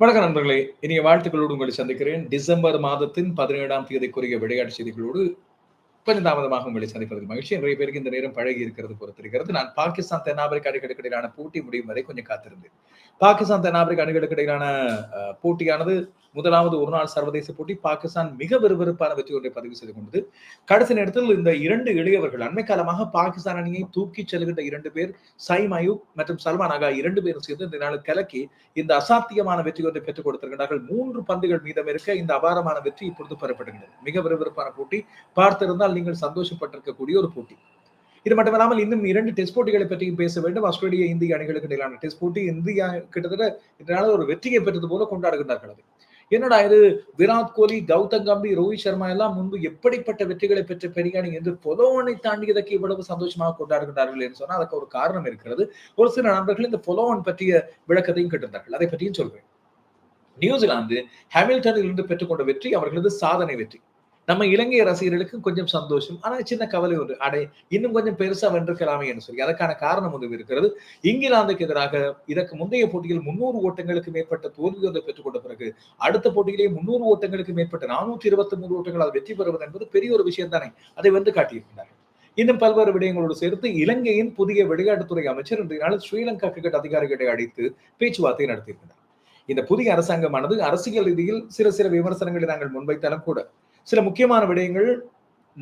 வணக்கம் நண்பர்களே. இனிய வாழ்த்துக்களோடு உங்களை சந்திக்கிறேன். டிசம்பர் மாதத்தின் பதினேழாம் தேதிக்குரிய விளையாட்டு செய்திகளோடு கொஞ்சம் தாமதமாக உங்களை சந்திப்பதில் மகிழ்ச்சி. நிறைய பேருக்கு இந்த நேரம் பழகி இருக்கிறது பொறுத்திருக்கிறது. நான் பாகிஸ்தான் தென்னாப்பிரிக்க அணிகளுக்கு இடையிலான போட்டி முடியும் வரை கொஞ்சம் காத்திருந்தேன். பாகிஸ்தான் தென்னாப்பிரிக்க அணிகளுக்கு இடையிலான போட்டியானது முதலாவது ஒரு நாள் சர்வதேச போட்டி. பாகிஸ்தான் மிக விறுவிறுப்பான வெற்றி ஒன்றை பதிவு செய்து கொண்டது. கடைசி நேரத்தில் இந்த இரண்டு இளையவர்கள் அண்மை காலமாக பாகிஸ்தான் அணியை தூக்கி செல்கின்ற இரண்டு பேர் சைம் அயூப் மற்றும் சல்மான் ஆகா இரண்டு பேரும் சேர்ந்து இந்த நாள் கலக்கி இந்த அசாத்தியமான வெற்றி ஒன்றை பெற்றுக் கொடுத்திருக்கிறார்கள். மூன்று பந்துகள் மீதம் இருக்க இந்த அபாரமான வெற்றி இப்பொழுது பெறப்படுகிறது. மிக விறுவிறுப்பான போட்டி. பார்த்திருந்தால் நீங்கள் சந்தோஷப்பட்டிருக்கக்கூடிய ஒரு போட்டி. இது மட்டுமல்லாமல் இன்னும் இரண்டு டெஸ்ட் போட்டிகளை பற்றியும் பேச வேண்டும். ஆஸ்திரேலிய இந்திய அணிகளுக்கு இடையிலான டெஸ்ட் போட்டி இந்தியா கிட்டத்தட்ட இதனால ஒரு வெற்றியை பெற்றது போல கொண்டாடுகின்றார்கள் அது. என்னடா இது? விராட் கோலி கௌதம் கம்பீர் ரோஹித் சர்மா எல்லாம் முன்பு எப்படிப்பட்ட வெற்றிகளை பெற்ற பெரிய அணி என்று பொலோவனை தாண்டியதற்கு இவ்வளவு சந்தோஷமாக கொண்டாடுகிறார்கள் என்று சொன்னால் அதுக்கு ஒரு காரணம் இருக்கிறது. ஒரு சில நண்பர்கள் இந்த பொலோவன் பற்றிய விளக்கத்தையும் கேட்டிருந்தார்கள். அதை பற்றியும் சொல்வேன் நியூசிலாந்து ஹாமில்டனில் இருந்து பெற்றுக்கொண்ட வெற்றி அவர்களது சாதனை வெற்றி. நம்ம இலங்கை ரசிகர்களுக்கு கொஞ்சம் சந்தோஷம். ஆனா சின்ன கவலை ஒன்று அடை இன்னும் கொஞ்சம் பெருசா வென்றிருக்கலாமே என்று சொல்லி. அதற்கான காரணம் ஒன்று இருக்கிறது. இங்கிலாந்துக்கு எதிராக இதற்கு முந்தைய போட்டியில் முன்னூறு ஓட்டங்களுக்கு மேற்பட்ட தோல்வி ஒன்றை பெற்றுக்கொண்ட பிறகு அடுத்த போட்டியிலேயே முன்னூறு ஓட்டங்களுக்கு மேற்பட்ட நானூற்றி இருபத்தி மூன்று ஓட்டங்களால் வெற்றி பெறுவது என்பது பெரிய ஒரு விஷயம் தானே. அதை வந்து காட்டியிருக்கிறார்கள். இன்னும் பல்வேறு விடயங்களோடு சேர்த்து இலங்கையின் புதிய விளையாட்டுத்துறை அமைச்சர் இன்றைய நாள் ஸ்ரீலங்கா கிரிக்கெட் அதிகாரிகளை அழைத்து பேச்சுவார்த்தை நடத்தியிருக்கிறார். இந்த புதிய அரசாங்கமானது அரசியல் ரீதியில் சில சில விமர்சனங்களை நாங்கள் முன்வைத்தாலும் கூட சில முக்கியமான விடயங்கள்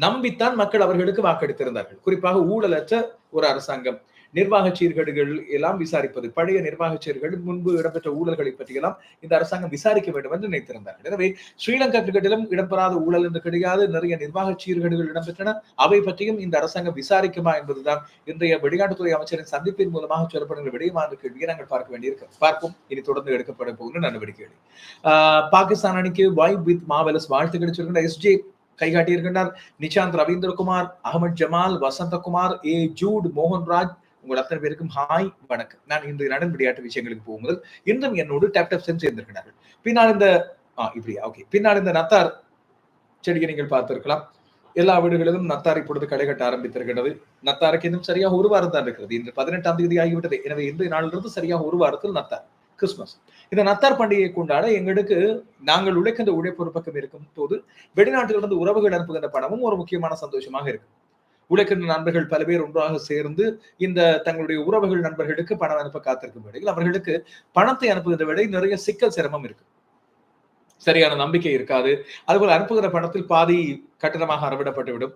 நம்பித்தான் மக்கள் அவர்களுக்கு வாக்களித்திருந்தார்கள். குறிப்பாக ஊழலற்ற ஒரு அரசாங்கம். நிர்வாக சீர்கேடுகள் எல்லாம் விசாரிப்பது பழைய நிர்வாக சீர்கள் முன்பு இடம்பெற்ற ஊழல்களை பற்றியெல்லாம் இந்த அரசாங்கம் விசாரிக்க வேண்டும் என்று நினைத்திருந்தார்கள். எனவே ஸ்ரீலங்கா கிரிக்கெட்டிலும் இடம்பெறாத ஊழல் என்று கிடையாது. நிறைய நிர்வாக சீர்கேடுகள் இடம்பெற்றன. அவை பற்றியும் இந்த அரசாங்கம் விசாரிக்குமா என்பதுதான் இன்றைய வெளிநாட்டுத்துறை அமைச்சரின் சந்திப்பின் மூலமாக சொல்லப்படுகிற விடயமான கேள்வியை நாங்கள் பார்க்க வேண்டியிருக்கு பார்ப்போம். இனி தொடர்ந்து எடுக்கப்பட போகிற நடவடிக்கைகள். ஆஹ் பாகிஸ்தான் அணிக்கு வாய் வித் மாவெலஸ் வாழ்த்துக்களை சொல்கின்ற எஸ்ஜே கைகாட்டியிருக்கின்றார். நிஷாந்த் ரவீந்திரகுமார் அகமது ஜமால் வசந்தகுமார் ஏ ஜூட் மோகன்ராஜ் உங்கள் அத்தனை பேருக்கும் ஹாய் வணக்கம். நான் இன்று நடன் விளையாட்டு விஷயங்களுக்கு போகும் முதல் இன்றும் என்னோடு டேப் டேப் சென்று சேர்ந்திருக்கிறார்கள் பின்னால் இந்த ஆ இப்படியா? ஓகே பின்னால் இந்த நத்தார் செடியை நீங்கள் பார்த்திருக்கலாம். எல்லா வீடுகளிலும் நத்தார் இப்பொழுது களை கட்ட ஆரம்பித்திருக்கிறது. நத்தாருக்கு இன்னும் சரியாக ஒரு வாரம் தான் இருக்கிறது. இன்று பதினெட்டாம் தேதி ஆகிவிட்டது. எனவே இன்றைய நாளிலிருந்து சரியாக ஒரு வாரத்தில் நத்தார் கிறிஸ்துமஸ். இந்த நத்தார் பண்டிகையை கொண்டாட எங்களுக்கு நாங்கள் உழைக்கின்ற உழைப்பு ஒரு பக்கம் இருக்கும் போது வெளிநாட்டிலிருந்து உறவுகள் அனுப்புகின்ற பணமும் ஒரு முக்கியமான சந்தோஷமாக இருக்கும். உழைக்கின்ற நண்பர்கள் பல பேர் ஒன்றாக சேர்ந்து இந்த தங்களுடைய உறவுகள் நண்பர்களுக்கு பணம் அனுப்ப காத்திருக்கும் வேளையில் அவர்களுக்கு பணத்தை அனுப்புகின்ற வேளை நிறைய சிக்கல் சிரமம் இருக்கு. சரியான நம்பிக்கை இருக்காது. அதுபோல் அனுப்புகிற பணத்தில் பாதி கட்டணமாக அறவிடப்பட்டுவிடும்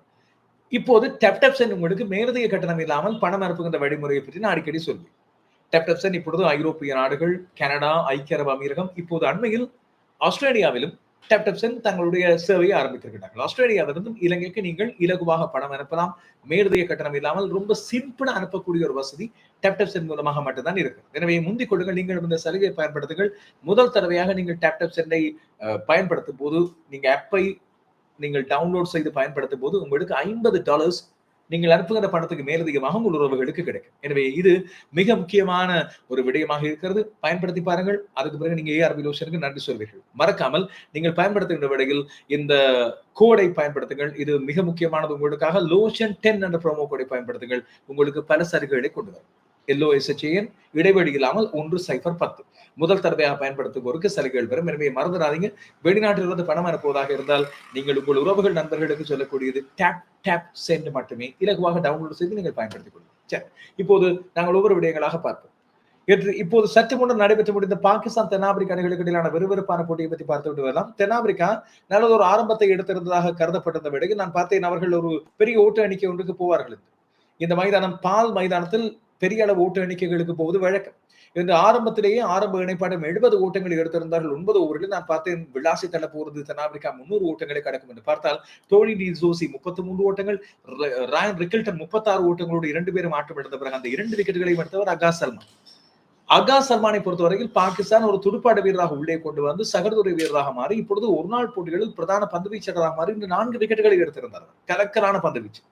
இப்போது டெப்டப்சன் உங்களுக்கு மேலதிக கட்டணம் இல்லாமல் பணம் அனுப்புகின்ற வழிமுறையை பற்றி நான் அடிக்கடி சொல்வேன். டெப்டப்சன் இப்பொழுது ஐரோப்பிய நாடுகள் கனடா ஐக்கிய அரபு அமீரகம் இப்போது அண்மையில் ஆஸ்திரேலியாவிலும் டெப்டப்சன் தங்களுடைய சேவையை ஆரம்பித்திருக்கிறார்கள் ஆஸ்திரேலியாவிலிருந்து இலங்கைக்கு நீங்கள் இலகுவாக பணம் அனுப்பலாம். மேலதிக கட்டணம் இல்லாமல் ரொம்ப சிம்பிளா அனுப்பக்கூடிய ஒரு வசதி டெப்டப்சன் மூலமாக மட்டும்தான் இருக்கு எனவே முந்திக் கொள்ளுங்கள் நீங்கள் இந்த சலுகையை பயன்படுத்துங்கள். முதல் தடவையாக நீங்கள் டெப்டப்சனை பயன்படுத்தும் போது நீங்க ஆப்பை நீங்கள் டவுன்லோட் செய்து பயன்படுத்தும் போது உங்களுக்கு ஐம்பது டாலர்ஸ் நீங்கள் அனுப்புகிற பணத்துக்கு மேலதிகமாக உங்கள் உறவுகளுக்கு கிடைக்கும். எனவே இது மிக முக்கியமான ஒரு விடயமாக இருக்கிறது. பயன்படுத்தி பாருங்கள். அதுக்கு பிறகு நீங்க ஏஆர்பி லோஷனுக்கு நன்றி சொல்வீர்கள். மறக்காமல் நீங்கள் பயன்படுத்துகின்ற விடையில் இந்த கோடை பயன்படுத்துங்கள். இது மிக முக்கியமானது. உங்களுக்காக லோஷன் டென் என்ற ப்ரோமோ கோடை பயன்படுத்துங்கள். உங்களுக்கு பல சலுகைகளை கொண்டு வரும். எல்ஓஎஸ்ஹெச்ஏஎன் இடைவெளி இல்லாமல் ஒன்று சைஃபர் பத்து. முதல் தடவையாக பயன்படுத்துவோருக்கு சலுகைகள் பெறும். எனவே மறந்துடாதீங்க. வெளிநாட்டிலிருந்து பணம் அனுப்புவதாக இருந்தால் நீங்கள் உங்கள் உறவுகள் நண்பர்களுக்கு சொல்லக்கூடியது டேப் டேப் சென்ட் மட்டுமே. இலகுவாக டவுன்லோட் செய்து நீங்கள் பயன்படுத்திக் கொள்ளுங்கள். சரி. இப்போது நாங்கள் ஒவ்வொரு விடயங்களாக பார்ப்போம். என்று இப்போது சற்று முன்னர் நடைபெற்று முடிந்த பாகிஸ்தான் தென்னாப்பிரிக்க அணிகளுக்கு இடையிலான விறுவிறுப்பான போட்டியை பற்றி பார்த்து விட்டு வரலாம். தென்னாப்பிரிக்கா நல்லது ஒரு ஆரம்பத்தை எடுத்திருந்ததாக கருதப்பட்டிருந்த விடையில் நான் பார்த்தேன். அவர்கள் ஒரு பெரிய ஓட்டு அணிக்கை ஒன்றுக்கு போவார்கள் என்று. இந்த மைதானம் பால் மைதானத்தில் பெரிய அளவு ஓட்டு எண்ணிக்கைகளுக்கு போவது வழக்கம். இந்த ஆரம்பத்திலேயே ஆரம்ப இணைப்பாடம் எழுபது ஓட்டங்கள் எடுத்திருந்தார்கள். ஒன்பது ஓவரில் நான் பார்த்தேன் விளாசி தள்ள போறது தென்னாப்பிரிக்கா முன்னூறு ஓட்டங்களை கடக்கும் என்று பார்த்தால் டோனி டி ஜோசி முப்பத்தி மூன்று ஓட்டங்கள் ராயன் ரிக்கல்டன் முப்பத்தாறு ஓட்டங்களோடு இரண்டு பேரும் ஆட்டம் எடுத்த பிறகு அந்த இரண்டு விக்கெட்டுகளையும் எடுத்தவர் அகா சல்மான். அகா சல்மானை பொறுத்தவரையில் பாகிஸ்தான் ஒரு துடுப்பாட்ட வீரராக உள்ளே கொண்டு வந்து சகர்துறை வீரராக மாறி இப்பொழுது ஒரு நாள் போட்டிகளில் பிரதான பந்து வீச்சாளராக மாறி இந்த நான்கு விக்கெட்டுகளை எடுத்திருந்தார். கலக்கலான பந்து வீச்சு.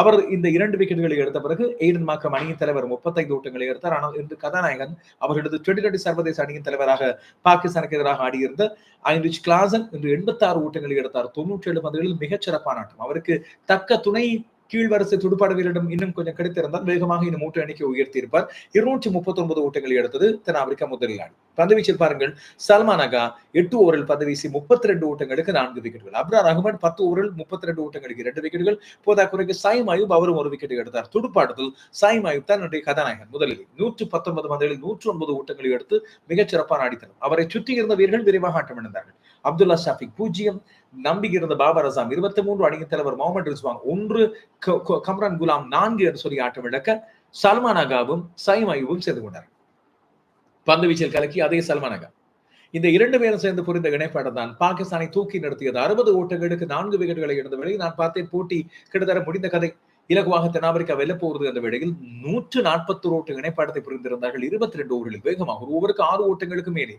அவர் இந்த இரண்டு விக்கெட்டுகளை எடுத்த பிறகு எய்டன் மாக்கம் அணியின் தலைவர் முப்பத்தைந்து ஓட்டங்களை எடுத்தார். ஆனால் இன்று கதாநாயகன் அவர்களது டுவெண்டி டுவெண்டி சர்வதேச அணியின் தலைவராக பாகிஸ்தானுக்கு எதிராக ஆடியிருந்த ஐன்ரிச் கிளாசன் இன்று எண்பத்தி ஆறு ஓட்டங்களை எடுத்தார். தொன்னூற்றி ஏழு பந்துகளில் மிகச் சிறப்பான ஆட்டம். அவருக்கு தக்க துணை கீழ்வரிசை துடுப்பாட இன்னும் கொஞ்சம் கிடைத்திருந்தால் வேகமாக இந்த மூட்டை எண்ணிக்கை உயர்த்தியிருப்பார். இருநூற்றி முப்பத்தி ஒன்பது ஓட்டங்களை எடுத்தது தென்னாப்பிரிக்கா முதலில் பந்துவீச்சில் பாருங்கள் சல்மான் அகா எட்டு ஓவரில் பந்து வீசி முப்பத்தி ரெண்டு ஓட்டங்களுக்கு நான்கு விக்கெட்டுகள். அப்ரார் அகமது பத்து ஓவரில் முப்பத்தி ரெண்டு ஓட்டங்களுக்கு இரண்டு விக்கெட்டுகள். போதா குறைக்கு சாய் மாயூப் அவரும் ஒரு விக்கெட் எடுத்தார். துடுப்பாட்டத்தில் சாய் மாயூப் தான் என்னுடைய கதாநாயகன் முதலில். நூற்று பத்தொன்பது பந்துகளில் நூற்று ஒன்பது ஓட்டங்களை எடுத்து மிகச் சிறப்பான ஆடித்தனர் அவரை சுற்றி இருந்த வீரர்கள் விரைவாக ஆட்டமிழந்தார்கள். அப்துல்லா ஷாஃபிக் பூஜ்ஜியம் நம்பி இருந்த பாபர் அசாம் இருபத்தி மூன்று அணியின் தலைவர் முகமது ரிஸ்வான் ஒன்று கம்ரான் குலாம் நான்கு என்று சொல்லி ஆட்டம் இழக்க சல்மான் அகாவும் சாய் மாயூவும் சேர்ந்து கொண்டார். பந்து வீச்சில் கலக்கி அதே சல்மான் அகா. இந்த இரண்டு பேரும் சேர்ந்து புரிந்த இணைப்பாடம் தான் பாகிஸ்தானை தூக்கி நிறுத்தியது. அறுபது ஓட்டங்களுக்கு நான்கு விக்கெட்டுகளை எடுத்த வேளையில் நான் பார்த்தேன் போட்டி கிட்டத்தட்ட முடிந்த கதை. இலகுவாக தென்னாப்பிரிக்கா வெல்ல போகிறது என்ற வேளையில் நூற்று நாற்பத்தி ஓட்டு இணைப்பாடத்தை புரிந்திருந்தார்கள். இருபத்தி ரெண்டு ஓவர்களில் வேகமாக ஒரு ஓவருக்கு ஆறு ஓட்டங்களுக்கு மேலே.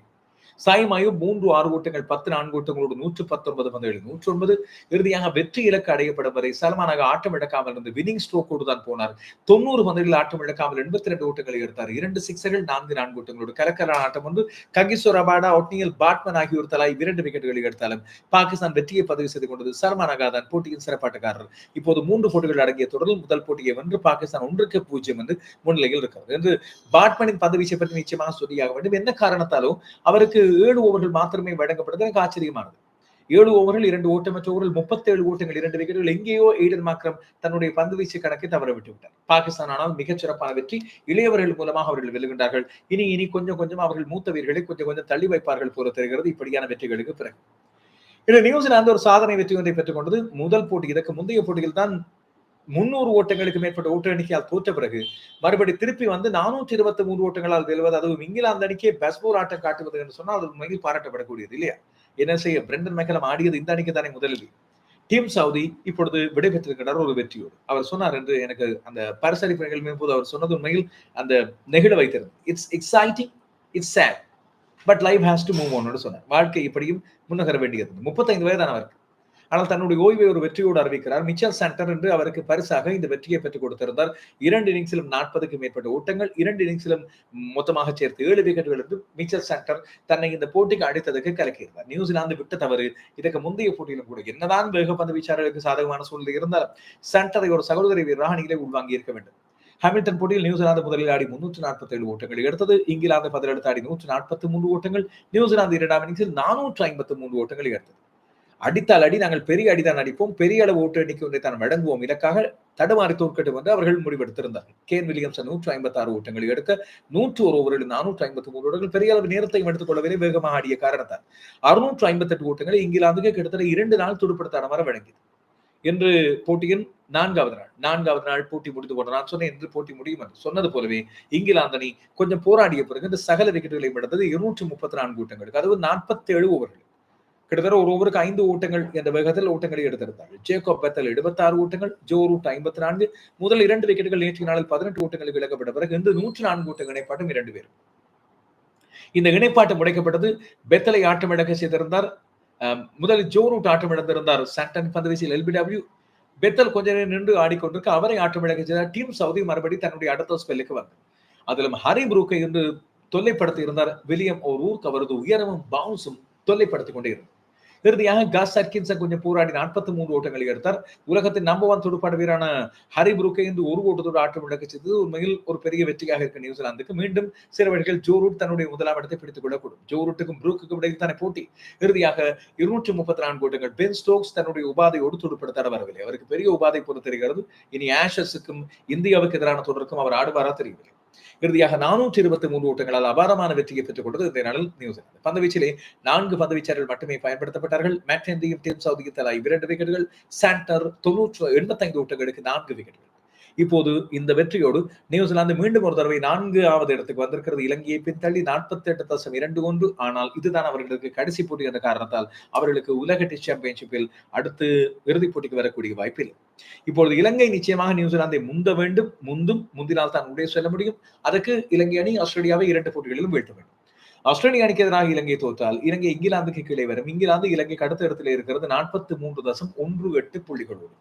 சாய் மூன்று ஆறு ஓட்டங்கள் பத்து நான்கு ஓட்டங்களோடு நூற்று பத்தொன்பது பந்துகளில் நூற்றி ஒன்பது இறுதியாக வெற்றி இலக்கு அடையப்படும் வரை சல்மானாக ஆட்டம் இழக்காமல் இருந்து வினிங் ஸ்ட்ரோக்கோடு தான் போனார். தொண்ணூறு பந்துகளில் ஆட்டம் இழக்காமல் எண்பத்தி ரெண்டு ஓட்டங்களை எடுத்தார். இரண்டு சிக்ஸர்கள் நான்கு நான்கு ஓட்டங்களோடு கலக்கலான ஆட்டம் ஒன்று. ககிசோர் அபாடா ஒட்னியல் பாட்மன் ஆகியோர் தலா இரண்டு விக்கெட்டுகளை எடுத்தாலும் பாகிஸ்தான் வெற்றியை பதிவு செய்து கொண்டது சல்மானாக தான் போட்டியின் சிறப்பாட்டக்காரர். இப்போது மூன்று போட்டிகள் அடங்கிய தொடரில் முதல் போட்டியை வென்று பாகிஸ்தான் ஒன்றுக்கு பூஜ்ஜியம் என்று முன்னிலையில் இருக்கிறது. என்று பாட்மனின் பந்து வீச்சை பற்றி நிச்சயமாக சொல்லியாக வேண்டும். என்ன காரணத்தாலும் அவருக்கு ஏழு ஓவர்கள் மாத்திரமே வழங்கப்பட்டது எனக்கு ஆச்சரியமானது. ஏழு ஓவர்கள் இரண்டு ஓட்டமற்ற ஓவரில் முப்பத்தேழு ஓட்டங்கள் இரண்டு விக்கெட்டுகள் எங்கேயோ எய்டன் மாக்ரம் தன்னுடைய பந்து வீச்சு கணக்கை தவற விட்டு விட்டார் பாகிஸ்தான் ஆனால் மிகச் சிறப்பான வெற்றி இளையவர்கள் மூலமாக அவர்கள் வெல்லுகின்றார்கள். இனி இனி கொஞ்சம் கொஞ்சம் அவர்கள் மூத்த வீரர்களை கொஞ்சம் கொஞ்சம் தள்ளி வைப்பார்கள் போல தெரிகிறது. இப்படியான வெற்றிகளுக்கு பிறகு. இது நியூசிலாந்து ஒரு சாதனை வெற்றி ஒன்றை பெற்றுக் கொண்டது. முதல் போட்டி இதற்கு முந்தைய போட்டியில் தான் முன்னூறு ஓட்டங்களுக்கு மேற்பட்ட ஓட்டு எண்ணிக்கையால் தோற்ற பிறகு மறுபடி திருப்பி வந்து நானூற்றி இருபத்தி மூன்று ஓட்டங்களால் வெல்வது அதுவும் இங்கிலாந்து அணிக்கே பெஸ்போர் ஆட்டம் காட்டுவது என்று சொன்னால் அது உண்மையில் பாராட்டப்படக்கூடியது இல்லையா? என்ன செய்ய பிரெண்டன் மெக்கலம் ஆடியது இந்த அணிக்கு தானே முதலில். டீம் சவுதி இப்பொழுது விடைபெற்றிருக்கிறார் ஒரு வெற்றியோடு. அவர் சொன்னார் என்று எனக்கு அந்த பரிசளிப்பு போது அவர் சொன்னது உண்மையில் அந்த நெகிழ வைத்திருந்தது. It's exciting it's sad but life has to move on சொன்னார். வாழ்க்கை இப்படியும் முன்னகர வேண்டியது. முப்பத்தைந்து வயதானவருக்கு. ஆனால் தன்னுடைய ஓய்வை ஒரு வெற்றியோடு அறிவிக்கிறார். மிச்சல் சென்டர் என்று அவருக்கு பரிசாக இந்த வெற்றியை பெற்றுக் கொடுத்திருந்தார். இரண்டு இன்னிங்ஸிலும் நாற்பதுக்கு மேற்பட்ட ஓட்டங்கள் இரண்டு இன்னிங்ஸிலும் மொத்தமாக சேர்த்து ஏழு விக்கெட்டுகள் இருந்து மிச்சல் சென்டர் தன்னை இந்த போட்டிக்கு அடித்ததுக்கு கலக்கியிருந்தார். நியூசிலாந்து விட்ட தவறு இதற்கு முந்தைய போட்டியிலும் கூட என்னதான் வேகப்பந்து வீச்சாளர்களுக்கு சாதகமான சூழ்நிலை இருந்தாலும் சென்டரை ஒரு சகோதரி வீரராக நீங்களே உள்வாங்கி இருக்க வேண்டும். ஹாமில்டன் போட்டியில் நியூசிலாந்து முதலில் ஆடி முன்னூற்று நாற்பத்தி ஏழு ஓட்டங்கள் எடுத்தது. இங்கிலாந்து பதிலெடுத்து ஆடி நூற்று நாற்பத்தி மூன்று ஓட்டங்கள். நியூசிலாந்து இரண்டாம் இன்னிங்ஸில் நானூற்று ஐம்பத்தி மூன்று ஓட்டங்கள் எடுத்தது. அடித்தால் அடி நாங்கள் பெரிய அடிதான் அடிப்போம். பெரிய அளவு ஓட்டு எண்ணிக்கை ஒன்றை தான் வழங்குவோம். இதற்காக தடுமாறி தோற்கட்டும் என்று அவர்கள் முடிவெடுத்திருந்தார்கள். கேன் வில்லியம்ஸ் நூற்று ஐம்பத்தி ஆறு ஓட்டங்களை எடுக்க நூற்று ஒரு ஓவரில் நானூற்று ஐம்பத்தி மூன்று ஓட்டங்கள் பெரிய அளவு நேரத்தையும் எடுத்துக் கொள்ளவே வேகமாக ஆடிய காரணத்தால் அறுநூற்று ஐம்பத்தி எட்டு ஓட்டங்களை இங்கிலாந்துக்கு கிட்டத்தட்ட இரண்டு நாள் துடுப்படுத்த வர வழங்கியது. என்று போட்டியின் நான்காவது நாள். நான்காவது நாள் போட்டி முடிந்து போன நான் சொன்னேன் என்று போட்டி முடியும் என்று. சொன்னது போலவே இங்கிலாந்து அணி கொஞ்சம் போராடிய பிறகு இந்த சகல விக்கெட்டுகளை எடுத்தது இருநூற்றி முப்பத்தி நான்கு ஓட்டங்களுக்கு. அதாவது நாற்பத்தி ஏழு ஓவர்கள் கிட்டத்தட்ட ஒரு ஓவருக்கு ஐந்து ஓட்டங்கள் என்ற வேகத்தில் ஓட்டங்களை எடுத்திருந்தார்கள் ஜேக்கோ பெத்தல் எழுபத்தாறு ஓட்டங்கள் ஜோ ரூட் ஐம்பத்தி நான்கு முதல் இரண்டு விக்கெட்டுகள் நேற்று நாளில் பதினெட்டு ஓட்டங்களுக்கு விலக்கப்பட்ட பிறகு இன்று நூற்று நான்கு ஓட்டங்கள் இணைப்பாட்டும் இரண்டு பேரும் இந்த இணைப்பாட்டம் உடைக்கப்பட்டது பெத்தலை ஆட்டமிழக்க செய்திருந்தார் முதலில் ஜோ ரூட் ஆட்டமிழந்திருந்தார் சாண்டன் பந்து எல்பிடபிள்யூ. பெத்தல் கொஞ்ச நேரம் நின்று ஆடிக்கொண்டிருக்க அவரை ஆட்டமிழக்க செய்தார் டீம் சவுதி மறுபடி தன்னுடைய அடுத்த ஸ்பெல்லுக்கு வந்தார் அதிலும் ஹரி புரூக்கை என்று தொல்லைப்படுத்தி இருந்தார். வில்லியம் ஒரு ஊருக்கு அவரது உயரமும் பவுன்ஸும் தொல்லைப்படுத்திக் கொண்டே இருந்தார் இறுதியாக காஸ் சர்கின்சன் கொஞ்சம் போராடி நாற்பத்தி மூன்று ஓட்டங்களை எடுத்தார். உலகத்தின் நம்பர் ஒன் துடுப்பாட வீரான ஹரி புருக்கை இந்த ஒரு ஓட்டத்தோடு ஆட்டம் இழக்க செய்தது. உண்மையில் ஒரு பெரிய வெற்றியாக இருக்க நியூசிலாந்துக்கு. மீண்டும் சில வழிகள் ஜோரூட் தன்னுடைய முதலாம் இடத்தை பிடித்துக் கொள்ளக்கூடும். ஜோரூட்டுக்கும் புரூக்குக்கும் இடையில் தானே போட்டி. இறுதியாக இருநூற்றி முப்பத்தி நான்கு ஓட்டங்கள். பென் ஸ்டோக்ஸ் தன்னுடைய உபாதையோடு துடுப்படுத்தாட வரவில்லை. அவருக்கு பெரிய உபாதை பொறுத்து தெரிகிறது இனி ஆஷஸுக்கும் இந்தியாவுக்கு எதிரான தொடருக்கும் அவர் ஆடுவாரா தெரியவில்லை. இறுதியாக நானூற்றி இருபத்தி மூன்று ஓட்டங்களால் அபாரமான வெற்றியை பெற்றுக் கொண்டது இந்த நாளில் நியூசிலாந்து பந்துவீச்சிலே நான்கு பந்துவீச்சாளர்கள் மட்டுமே பயன்படுத்தப்பட்டார்கள். மேட்டேந்தியும் டீம் சவுதியும் தலா இரண்டு விக்கெட்டுகள். சாண்டர் தொன்னூற்று எண்பத்தைந்து ஓட்டங்களுக்கு நான்கு விக்கெட்டுகள். இப்போது இந்த வெற்றியோடு நியூசிலாந்து மீண்டும் ஒரு தடவை நான்காவது இடத்துக்கு வந்திருக்கிறது. இலங்கையை பின்தள்ளி நாற்பத்தி எட்டு தசம் இரண்டு ஒன்று. ஆனால் இதுதான் அவர்களுக்கு கடைசி போட்டி என்ற காரணத்தால் அவர்களுக்கு உலக டெஸ்ட் சாம்பியன்ஷிப்பில் அடுத்து இறுதிப் போட்டிக்கு வரக்கூடிய வாய்ப்பில்லை. இப்பொழுது இலங்கை நிச்சயமாக நியூசிலாந்தை முந்த வேண்டும். முந்தும் முந்தினால் தான் உள்ளே செல்ல முடியும். அதற்கு இலங்கை அணி ஆஸ்திரேலியாவை இரண்டு போட்டிகளிலும் வீழ்த்த வேண்டும். ஆஸ்திரேலிய அணிக்கு எதிராக இலங்கை தோற்றால் இலங்கை இங்கிலாந்துக்கு கீழே வரும். இங்கிலாந்து இலங்கைக்கு அடுத்த இடத்துல இருக்கிறது நாற்பத்தி மூன்று தசம் ஒன்று எட்டு புள்ளிகளோடு.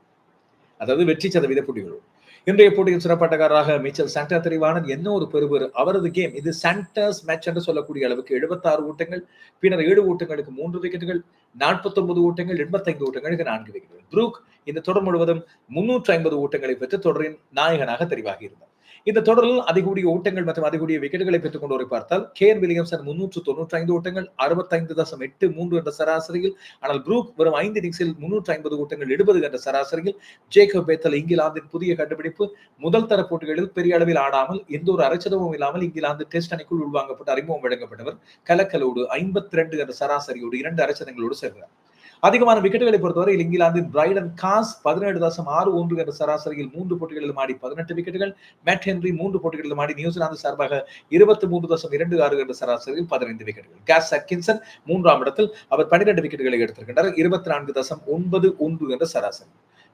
அதாவது வெற்றி சதவீத புள்ளிகளோடு. இன்றைய போட்டியில் சிறப்பாட்டக்காரராக மிச்சல் சாண்டா தெரிவானது என்ன ஒரு பெறுவர் அவரது கேம் இது சாண்டர்ஸ் மேட்ச் என்று சொல்லக்கூடிய அளவுக்கு எழுபத்தாறு ஓட்டங்கள் பின்னர் ஏழு ஓட்டங்களுக்கு மூன்று விக்கெட்டுகள் நாற்பத்தொன்பது ஓட்டங்கள் எண்பத்தைந்து ஓட்டங்களுக்கு நான்கு விக்கெட்டுகள். புரூக் இந்த தொடர் முழுவதும் முன்னூற்றி ஐம்பது ஓட்டங்களை பெற்று தொடரின் நாயகனாக தெரிவாகி இருந்தார் இந்த தொடரில் அதிகூடிய ஓட்டங்கள் மற்றும் அதிகூடிய விக்கெட்டுகளை பெற்றுக் கொண்டவரை பார்த்தால் கேன் வில்லியம்சன் முன்னூற்று தொன்னூற்றி ஐந்து ஓட்டங்கள் அறுபத்தைந்து தசம் எட்டு மூன்று என்ற சராசரியில் ஆனால் குரூப் வரும் ஐந்து இன்னிங்ஸில் முன்னூற்றி ஐம்பது ஓட்டங்கள் எழுபது என்ற சராசரியில் ஜேக்கப் பேத்தல் இங்கிலாந்தின் புதிய கண்டுபிடிப்பு. முதல் தர போட்டிகளில் பெரிய அளவில் ஆடாமல் எந்த ஒரு அரைச்சதமும் இல்லாமல் இங்கிலாந்து டெஸ்ட் அணிக்குள் உள்வாங்கப்பட்டு அறிமுகம் வழங்கப்பட்டவர் கலக்கலோடு ஐம்பத்தி ரெண்டு என்ற சராசரியோடு இரண்டு அரைச்சதங்களோடு சேர்கிறார். அதிகமான விக்கெட்டுகளை பொறுத்தவரை இங்கிலாந்தின் பிரைடன் காஸ் பதினேழு தசம் ஆறு ஒன்று என்ற சராசரியில் மூன்று போட்டிகளில் ஆடி பதினெட்டு விக்கெட்டுகள். மேட் ஹென்ரி மூன்று போட்டிகளில் ஆடி நியூசிலாந்து சார்பாக இருபத்தி மூன்று தசம் இரண்டு ஆறு என்ற சராசரியில் பதினைந்து விக்கெட்டுகள். கேஸ் அக்கின்சன் மூன்றாம் இடத்தில் அவர் பன்னிரண்டு விக்கெட்டுகளை எடுத்திருக்கின்றார். இருபத்தி நான்கு தசம் ஒன்பது ஒன்று என்ற சராசரி.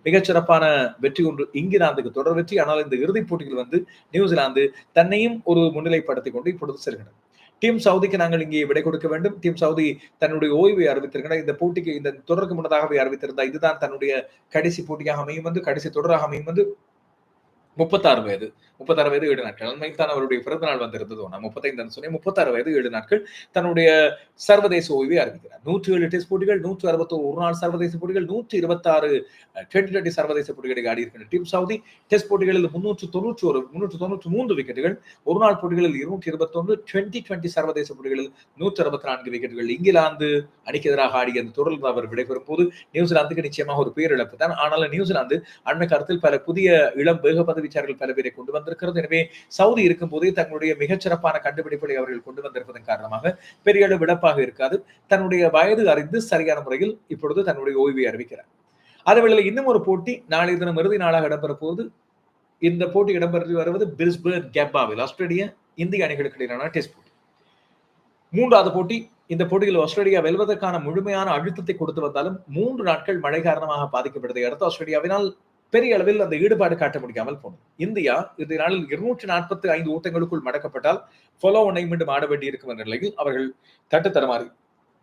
மிகச்சிறப்பான வெற்றி ஒன்று இங்கிலாந்துக்கு தொடர் வெற்றி. ஆனால் இந்த இறுதிப் போட்டியில் வந்து நியூசிலாந்து தன்னையும் ஒரு முன்னிலைப்படுத்திக் கொண்டு இப்பொழுது செல்கின்றனர் டீம் சவுதிக்கு நாங்கள் இங்கே விடை கொடுக்க வேண்டும். டீம் சவுதி தன்னுடைய ஓய்வை அறிவித்திருக்கிறார். இந்த போட்டிக்கு இந்த தொடருக்கு முன்னதாகவே அறிவித்திருந்தார். இதுதான் தன்னுடைய கடைசி போட்டியாக அமையும் வந்து கடைசி தொடராக அமையும் வந்து முப்பத்தாறு வயது முப்பத்தாறு வயது ஏழு நாட்கள். அண்மையில் தான் அவருடைய பிறந்த நாள் வந்திருந்தது நான் முப்பத்தைந்து சொன்னேன் முப்பத்தாறு வயது ஏழு நாட்கள். தன்னுடைய சர்வதேச ஓய்வை அறிவிக்கிறார். நூற்றி ஏழு டெஸ்ட் போட்டிகள் நூற்றி அறுபத்தி ஒரு நாள் சர்வதேச போட்டிகள் நூற்றி இருபத்தாறு டுவெண்ட்டி டுவெண்ட்டி சர்வதேச போட்டிகளை ஆடி டீம் சவுதி. டெஸ்ட் போட்டிகளில் முன்னூற்று தொண்ணூற்றி ஒரு முன்னூற்று தொண்ணூற்றி மூன்று விக்கெட்டுகள். ஒரு நாள் போட்டிகளில் இருநூற்றி இருபத்தி டுவெண்ட்டி டுவெண்ட்டி சர்வதேச போட்டிகளில் நூற்றி அறுபத்தி நான்கு விக்கெட்டுகள் இங்கிலாந்து அணிக்கு எதிராக ஆடிய அந்த தொடர்ந்து அவர் விடைபெறும் போது நியூசிலாந்துக்கு நிச்சயமாக ஒரு பேரிழப்பு தான். ஆனால் நியூசிலாந்து அண்மை காலத்தில் பல புதிய இளம் வேக பதவிச்சார்கள் பல பேரை கொண்டு வந்திருக்கிறது. எனவே சவுதி இருக்கும் போதே தங்களுடைய மிகச்சிறப்பான கண்டுபிடிப்புகளை அவர்கள் கொண்டு வந்திருப்பதன் காரணமாக பெரிய அளவு இழப்பாக இருக்காது. தன்னுடைய வயது அறிந்து சரியான முறையில் இப்பொழுது தன்னுடைய ஓய்வை அறிவிக்கிறார். அதேவேளை இன்னும் ஒரு போட்டி நாளை தினம் இறுதி நாளாக இடம்பெற போது இந்த போட்டி இடம்பெற்று வருவது பிரிஸ்பர்ன் கேப்பாவில் ஆஸ்திரேலியா இந்திய அணிகளுக்கு இடையிலான டெஸ்ட் போட்டி. மூன்றாவது போட்டி இந்த போட்டியில் ஆஸ்திரேலியா வெல்வதற்கான முழுமையான அழுத்தத்தை கொடுத்து வந்தாலும் மூன்று நாட்கள் மழை காரணமாக பாதிக்கப்பட்டதை அடுத்து ஆஸ்திரேலியாவினால் பெரிய அளவில் அந்த ஈடுபாடு காட்ட முடியாமல் போனது. இந்தியா இந்த நாளில் இருநூற்றி நாற்பத்தி ஐந்து ஓட்டங்களுக்குள் மடக்கப்பட்டால் ஃபாலோ ஒன்னை மீண்டும் ஆட வேண்டி இருக்கும் என்ற நிலையில் அவர்கள் தட்டு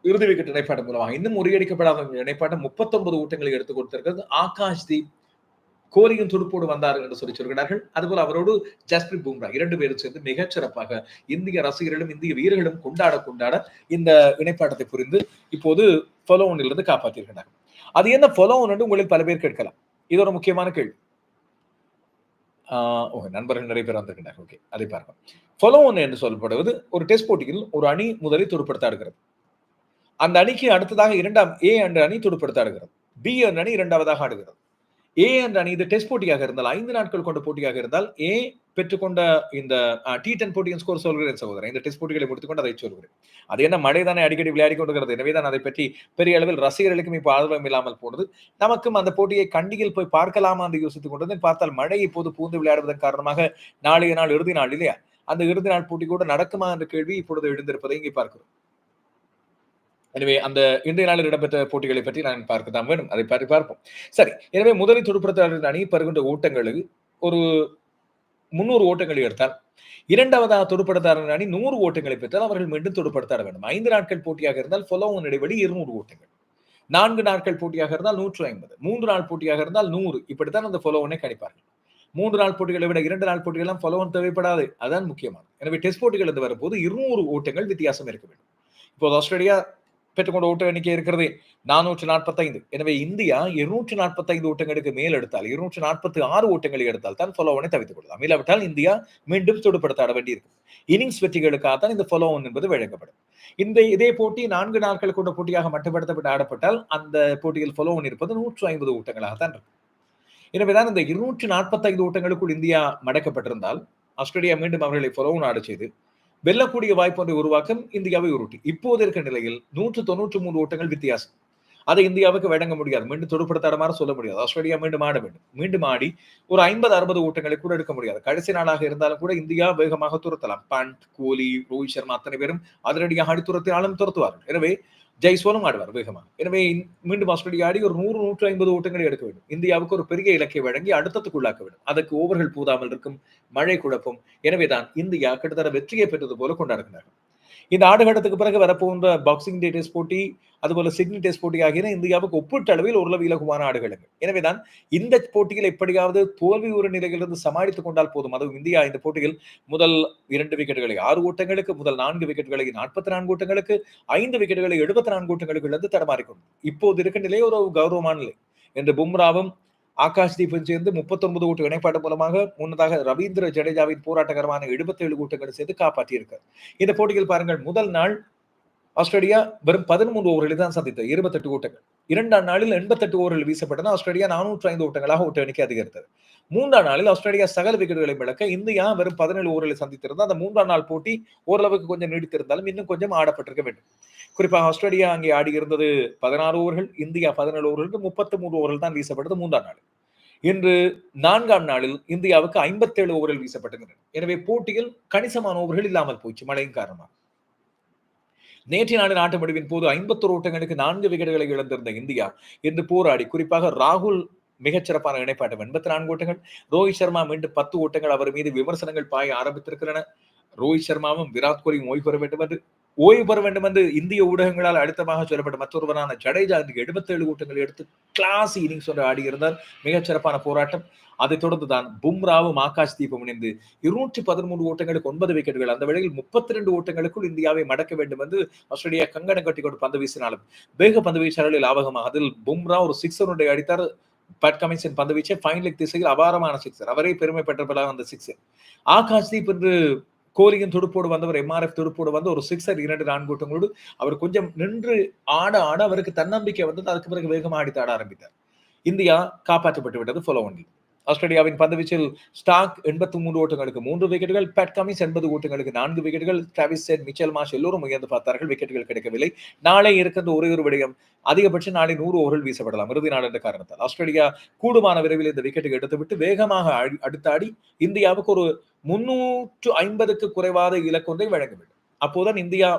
இறுதி விக்கெட் இணைப்பாட்டம் மூலமாக இன்னும் முறியடிக்கப்படாத இணைப்பாட்டம் முப்பத்தொன்பது ஓட்டங்களை எடுத்துக் கொடுத்திருக்கிறது. ஆகாஷ் தீப் கோலியின் துடுப்போடு வந்தார் என்று சொல்லி சொல்கிறார்கள். அதுபோல் அவரோடு ஜஸ்பிரித் பும்ரா இரண்டு பேரும் சேர்ந்து மிகச்சிறப்பாக இந்திய ரசிகர்களும் இந்திய வீரர்களும் கொண்டாட கொண்டாட இந்த இணைப்பாட்டத்தை புரிந்து இப்போது இருந்து காப்பாற்றியிருக்கிறார்கள். அது என்ன ஃபலோன் என்று உங்களில் பல பேர் கேட்கலாம். இது ஒரு முக்கியமான கேள்வி. ஓகே நண்பர்கள் நிறைய பேர் வந்திருக்கிறார் ஓகே அதை பார்ப்போம். ஃபாலோ ஒன் என்று சொல்லப்படுவது ஒரு டெஸ்ட் போட்டியில் ஒரு அணி முதலில் துடுப்படுத்த ஆடுகிறது அந்த அணிக்கு அடுத்ததாக இரண்டாம் ஏ என்ற அணி துடுப்படுத்த ஆடுகிறது பி என்ற அணி இரண்டாவதாக ஆடுகிறது. ஏ என்ற அணி இது டெஸ்ட் போட்டியாக இருந்தால் ஐந்து நாட்கள் கொண்ட போட்டியாக இருந்தால் ஏ பெற்றுக்கொண்ட இந்த டி டென் போட்டியின் ஸ்கோர் சொல்கிறேன் சகோதரன். இந்த டெஸ்ட் போட்டிகளை முடித்துக்கொண்டு அதை சொல்கிறேன். அது என்ன மழை தானே அடிக்கடி விளையாடி கொண்டிருக்கிறது எனவே தான் அதை பற்றி பெரிய அளவில் ரசிகர்களுக்கும் இப்போ ஆர்வம் இல்லாமல் போனது. நமக்கும் அந்த போட்டியை கண்டியில் போய் பார்க்கலாமா என்று யோசித்துக் கொண்டது பார்த்தால் மழை இப்போது பூந்து விளையாடுவதன் காரணமாக நாளைய நாள் இறுதி நாள் இல்லையா? அந்த இறுதி நாள் போட்டி கூட நடக்குமா என்ற கேள்வி இப்பொழுது எழுந்திருப்பதை இங்கே பார்க்கிறோம். எனவே அந்த இன்றைய நாளில் இடம்பெற்ற போட்டிகளை பற்றி நான் பார்க்க தான் வேணும் அதை பற்றி பார்ப்போம். சரி எனவே முதலில் துடுப்படுத்தாளர்கள் அணி பெறுகின்ற ஓட்டங்களுக்கு ஒரு முன்னூறு ஓட்டங்களை எடுத்தால் இரண்டாவதாக துடுப்படுத்தாளர் அணி நூறு ஓட்டங்களை பெற்றால் அவர்கள் மீண்டும் துடுப்படுத்தாட வேண்டும். ஐந்து நாட்கள் போட்டியாக இருந்தால் ஃபொலோவன் இடைவெளி இருநூறு ஓட்டங்கள். நான்கு நாட்கள் போட்டியாக இருந்தால் நூற்று ஐம்பது. மூன்று நாள் போட்டியாக இருந்தால் நூறு. இப்படித்தான் அந்த ஃபொலோவனை கணிப்பார்கள். மூன்று நாள் போட்டிகளை விட இரண்டு நாள் போட்டிகள் ஃபொலோவன் தேவைப்படாது. அதான் முக்கியமானது. எனவே டெஸ்ட் போட்டிகள் இருந்து வரும்போது இருநூறு ஓட்டங்கள் வித்தியாசம் இருக்க வேண்டும். இப்போது ஆஸ்திரேலியா பெற்றுக்கொண்ட ஓட்ட எண்ணிக்கை இருக்கிறது. நானூற்று நாற்பத்தைந்து எனவே இந்தியா இருநூற்று நாற்பத்தைந்து ஓட்டங்களுக்கு மேல் எடுத்தால் இருநூற்று நாற்பத்தி ஆறு ஓட்டங்களை எடுத்தால் தான் ஃபாலோவனை தவித்துக் கொள்ளலாம். இல்லாவிட்டால் இந்தியா மீண்டும் துடுப்படுத்தாட வேண்டியிருக்கும். இன்னிங்ஸ் வெற்றிகளுக்காக தான் இந்த ஃபாலோவன் என்பது வழங்கப்படும். இந்த இதே போட்டி நான்கு நாட்கள் கொண்ட போட்டியாக மட்டுப்படுத்தப்பட்டு ஆடப்பட்டால் அந்த போட்டியில் ஃபாலோவன் இருப்பது நூற்று ஐம்பது ஓட்டங்களாக தான் இருக்கும். எனவேதான் இந்த இருநூற்று நாற்பத்தைந்து ஓட்டங்களுக்குள் இந்தியா மடக்கப்பட்டிருந்தால் ஆஸ்திரேலியா மீண்டும் அவர்களை ஃபாலோவன் ஆட செய்து வெல்லக்கூடிய வாய்ப்பு ஒன்றை உருவாக்கம் இந்தியாவை உருட்டி. இப்போது இருக்க நிலையில் நூற்று தொண்ணூற்று மூன்று ஓட்டங்கள் வித்தியாசம். அதை இந்தியாவுக்கு வழங்க முடியாது. மீண்டும் தொடுப்படுத்தாத சொல்ல முடியாது. ஆஸ்திரேலியா மீண்டும் ஆட வேண்டும். மீண்டும் ஆடி ஒரு ஐம்பது அறுபது ஓட்டங்களை கூட எடுக்க முடியாது. கடைசி நாளாக இருந்தாலும் கூட இந்தியா வேகமாக துரத்தலாம். பண்ட் கோலி ரோஹித் சர்மா அத்தனை பேரும் அதிரடியாக ஆடி துரத்தினாலும் துரத்துவார்கள். எனவே ஜெய்சோலும் ஆடுவார் வேகமாக எனவே மீண்டும் ஆஸ்திரேலியா ஆடி ஒரு நூறு நூற்று ஐம்பது ஓட்டங்களை எடுக்க வேண்டும் இந்தியாவுக்கு ஒரு பெரிய இலக்கை வழங்கி அடுத்தத்துக்குள்ளாக்க வேண்டும் அதற்கு ஓவர்கள் பூதாமல் இருக்கும் மழை குழப்பம் எனவேதான் இந்தியா கிட்டத்தட்ட வெற்றியை பெற்றது போல கொண்டாடுகிறார்கள் இந்த ஆடுகளத்துக்கு பிறகு வரப்போன்ற பாக்ஸிங் டே டெஸ்ட் போட்டி அதுபோல சிட்னி டெஸ்ட் போட்டி ஆகியன இந்தியாவுக்கு ஒப்பீட்டு அளவில் ஓரளவு இலகுவான ஆடுகளங்கள் எனவேதான் இந்த போட்டியில் எப்படியாவது தோல்வி ஒரு நிலையிலிருந்து சமாளித்துக் கொண்டால் போதும். அதுவும் இந்தியா இந்த போட்டியில் முதல் இரண்டு விக்கெட்டுகளை ஆறு ஓட்டங்களுக்கு முதல் நான்கு விக்கெட்டுகளை நாற்பத்தி நான்கு ஓட்டங்களுக்கு ஐந்து விக்கெட்டுகளை எழுபத்தி நான்கு ஓட்டங்களுக்கு இழந்து தடமாறிக்கொண்டு இப்போது இருக்க நிலை ஒரு கௌரவமான நிலை. என்று பும்ராவும் ஆகாஷ் தீபம் சேர்ந்து முப்பத்தொன்பது கூட்டு இணைப்பாடு மூலமாக முன்னதாக ரவீந்திர ஜடேஜாவின் போராட்டகரமான எழுபத்தி ஏழு கூட்டங்களை சேர்த்து காப்பாற்றியிருக்கார். இந்த போட்டியில் பாருங்கள் முதல் நாள் ஆஸ்திரேலியா வெறும் பதிமூன்று ஓவர்களை தான் சந்தித்தது இருபத்தெட்டு ஓட்டங்கள் இரண்டாம் நாளில் எண்பத்தெட்டு ஓவரில் வீசப்பட்டது ஆஸ்திரேலியா நானூற்றி ஐந்து ஓட்டங்களாக ஓட்ட எண்ணிக்கை அதிகரித்தது. மூன்றாம் நாளில் ஆஸ்திரேலியா சகல விக்கெட்டுகளை விளக்க இந்தியா வெறும் பதினேழு ஓவர்களை சந்தித்திருந்தது அந்த மூன்றாம் நாள் போட்டி ஓரளவுக்கு கொஞ்சம் நீடித்திருந்தாலும் இன்னும் கொஞ்சம் ஆடப்பட்டிருக்க வேண்டும். குறிப்பாக ஆஸ்திரேலியா அங்கே ஆடி இருந்தது பதினாறு ஓவர்கள் இந்தியா பதினேழு ஓவர்கள் முப்பத்தி மூன்று ஓவர்கள் தான் வீசப்பட்டது மூன்றாம் நாள். இன்று நான்காம் நாளில் இந்தியாவுக்கு ஐம்பத்தேழு ஓவர்கள் வீசப்பட்டுகின்றன. எனவே போட்டியில் கணிசமான ஓவர்கள் இல்லாமல் போச்சு மழையின் காரணமாக. நேற்றைய நாடு நாட்டு முடிவின் போது ஐம்பத்தோரு ஓட்டங்களுக்கு நான்கு விக்கெட்டுகளை இழந்திருந்த இந்தியா இன்று போராடி குறிப்பாக ராகுல் மிகச்சிறப்பான இணைப்பாட்டம் எண்பத்தி நான்கு ஓட்டங்கள். ரோஹித் சர்மா மீண்டும் பத்து ஓட்டங்கள் அவர் மீது விமர்சனங்கள் பாய ஆரம்பித்திருக்கின்றன. ரோஹித் சர்மாவும் விராட் கோலியும் ஓய்வு பெற வேண்டும் என்று ஓய்வு பெற வேண்டும் என்று இந்திய ஊடகங்களால் அழுத்தமாக சொல்லப்பட்ட மற்றொருவரான ஜடேஜா இன்றைக்கு எழுபத்தேழு கூட்டங்கள் எடுத்து கிளாஸ் இன்னிங்ஸ் ஒன்று ஆடியிருந்தார் மிகச்சிறப்பான போராட்டம். அதைத் தொடர்ந்துதான் பும்ராவும் ஆகாஷ் தீபம் இணைந்து இருநூற்றி பதிமூன்று ஓட்டங்களுக்கு ஒன்பது விக்கெட்டுகள் அந்த வேளையில் முப்பத்தி ரெண்டு ஓட்டங்களுக்குள் இந்தியாவை மடக்க வேண்டும் என்று ஆஸ்திரேலியா கங்கணம் கட்டி கொண்டு பந்து வீசினாலும் வேக பந்து வீச்சாளர்களில் லாபகமாக அதில் பும்ரா ஒரு சிக்ஸர் ஒன்றை அடித்தார். பட் கமின்ஸின் பந்து வீச்சை ஃபைன் லெக் திசையில் அபாரமான சிக்ஸர் அவரே பெருமை பெற்றவர்களாக அந்த சிக்ஸர் ஆகாஷ் தீப் என்று கோலியின் துடுப்போடு வந்தவர் எம்ஆர்எஃப் துடுப்போடு வந்து ஒரு சிக்ஸர் இரண்டு நான்கு ஓட்டங்களோடு அவர் கொஞ்சம் நின்று ஆட ஆட அவருக்கு தன்னம்பிக்கை வந்தது. அதுக்கு பிறகு வேகமாக அடித்து ஆட ஆரம்பித்தார். இந்தியா காப்பாற்றப்பட்டு விட்டது ஃபாலோ ஒன்லி ஆஸ்திரேலியாவின் பந்துவீச்சில் ஸ்டாக் எண்பத்தி மூன்று ஓட்டங்களுக்கு மூன்று விக்கெட்டுகள் பேட் கமிஸ் எண்பது ஓட்டங்களுக்கு நான்கு விக்கெட்டுகள் டிராவிஸ் செட் மிச்சல் மாஷ் எல்லோரும் உயர்ந்து பார்த்தார்கள் விக்கெட்டுகள் கிடைக்கவில்லை. நாளை இருக்கின்ற ஒரே ஒரு விடயம் அதிகபட்சம் நாளை நூறு ஓவர்கள் வீசப்படலாம். இறுதி நாள் என்ற காரணத்தால். ஆஸ்திரேலியா கூடுமான விரைவில் இந்த விக்கெட்டுக்கு எடுத்துவிட்டு வேகமாக அடுத்தாடி இந்தியாவுக்கு ஒரு முன்னூற்று ஐம்பதுக்கு குறைவாத இலக்கொன்றை வழங்க வேண்டும். அப்போதுதான் இந்தியா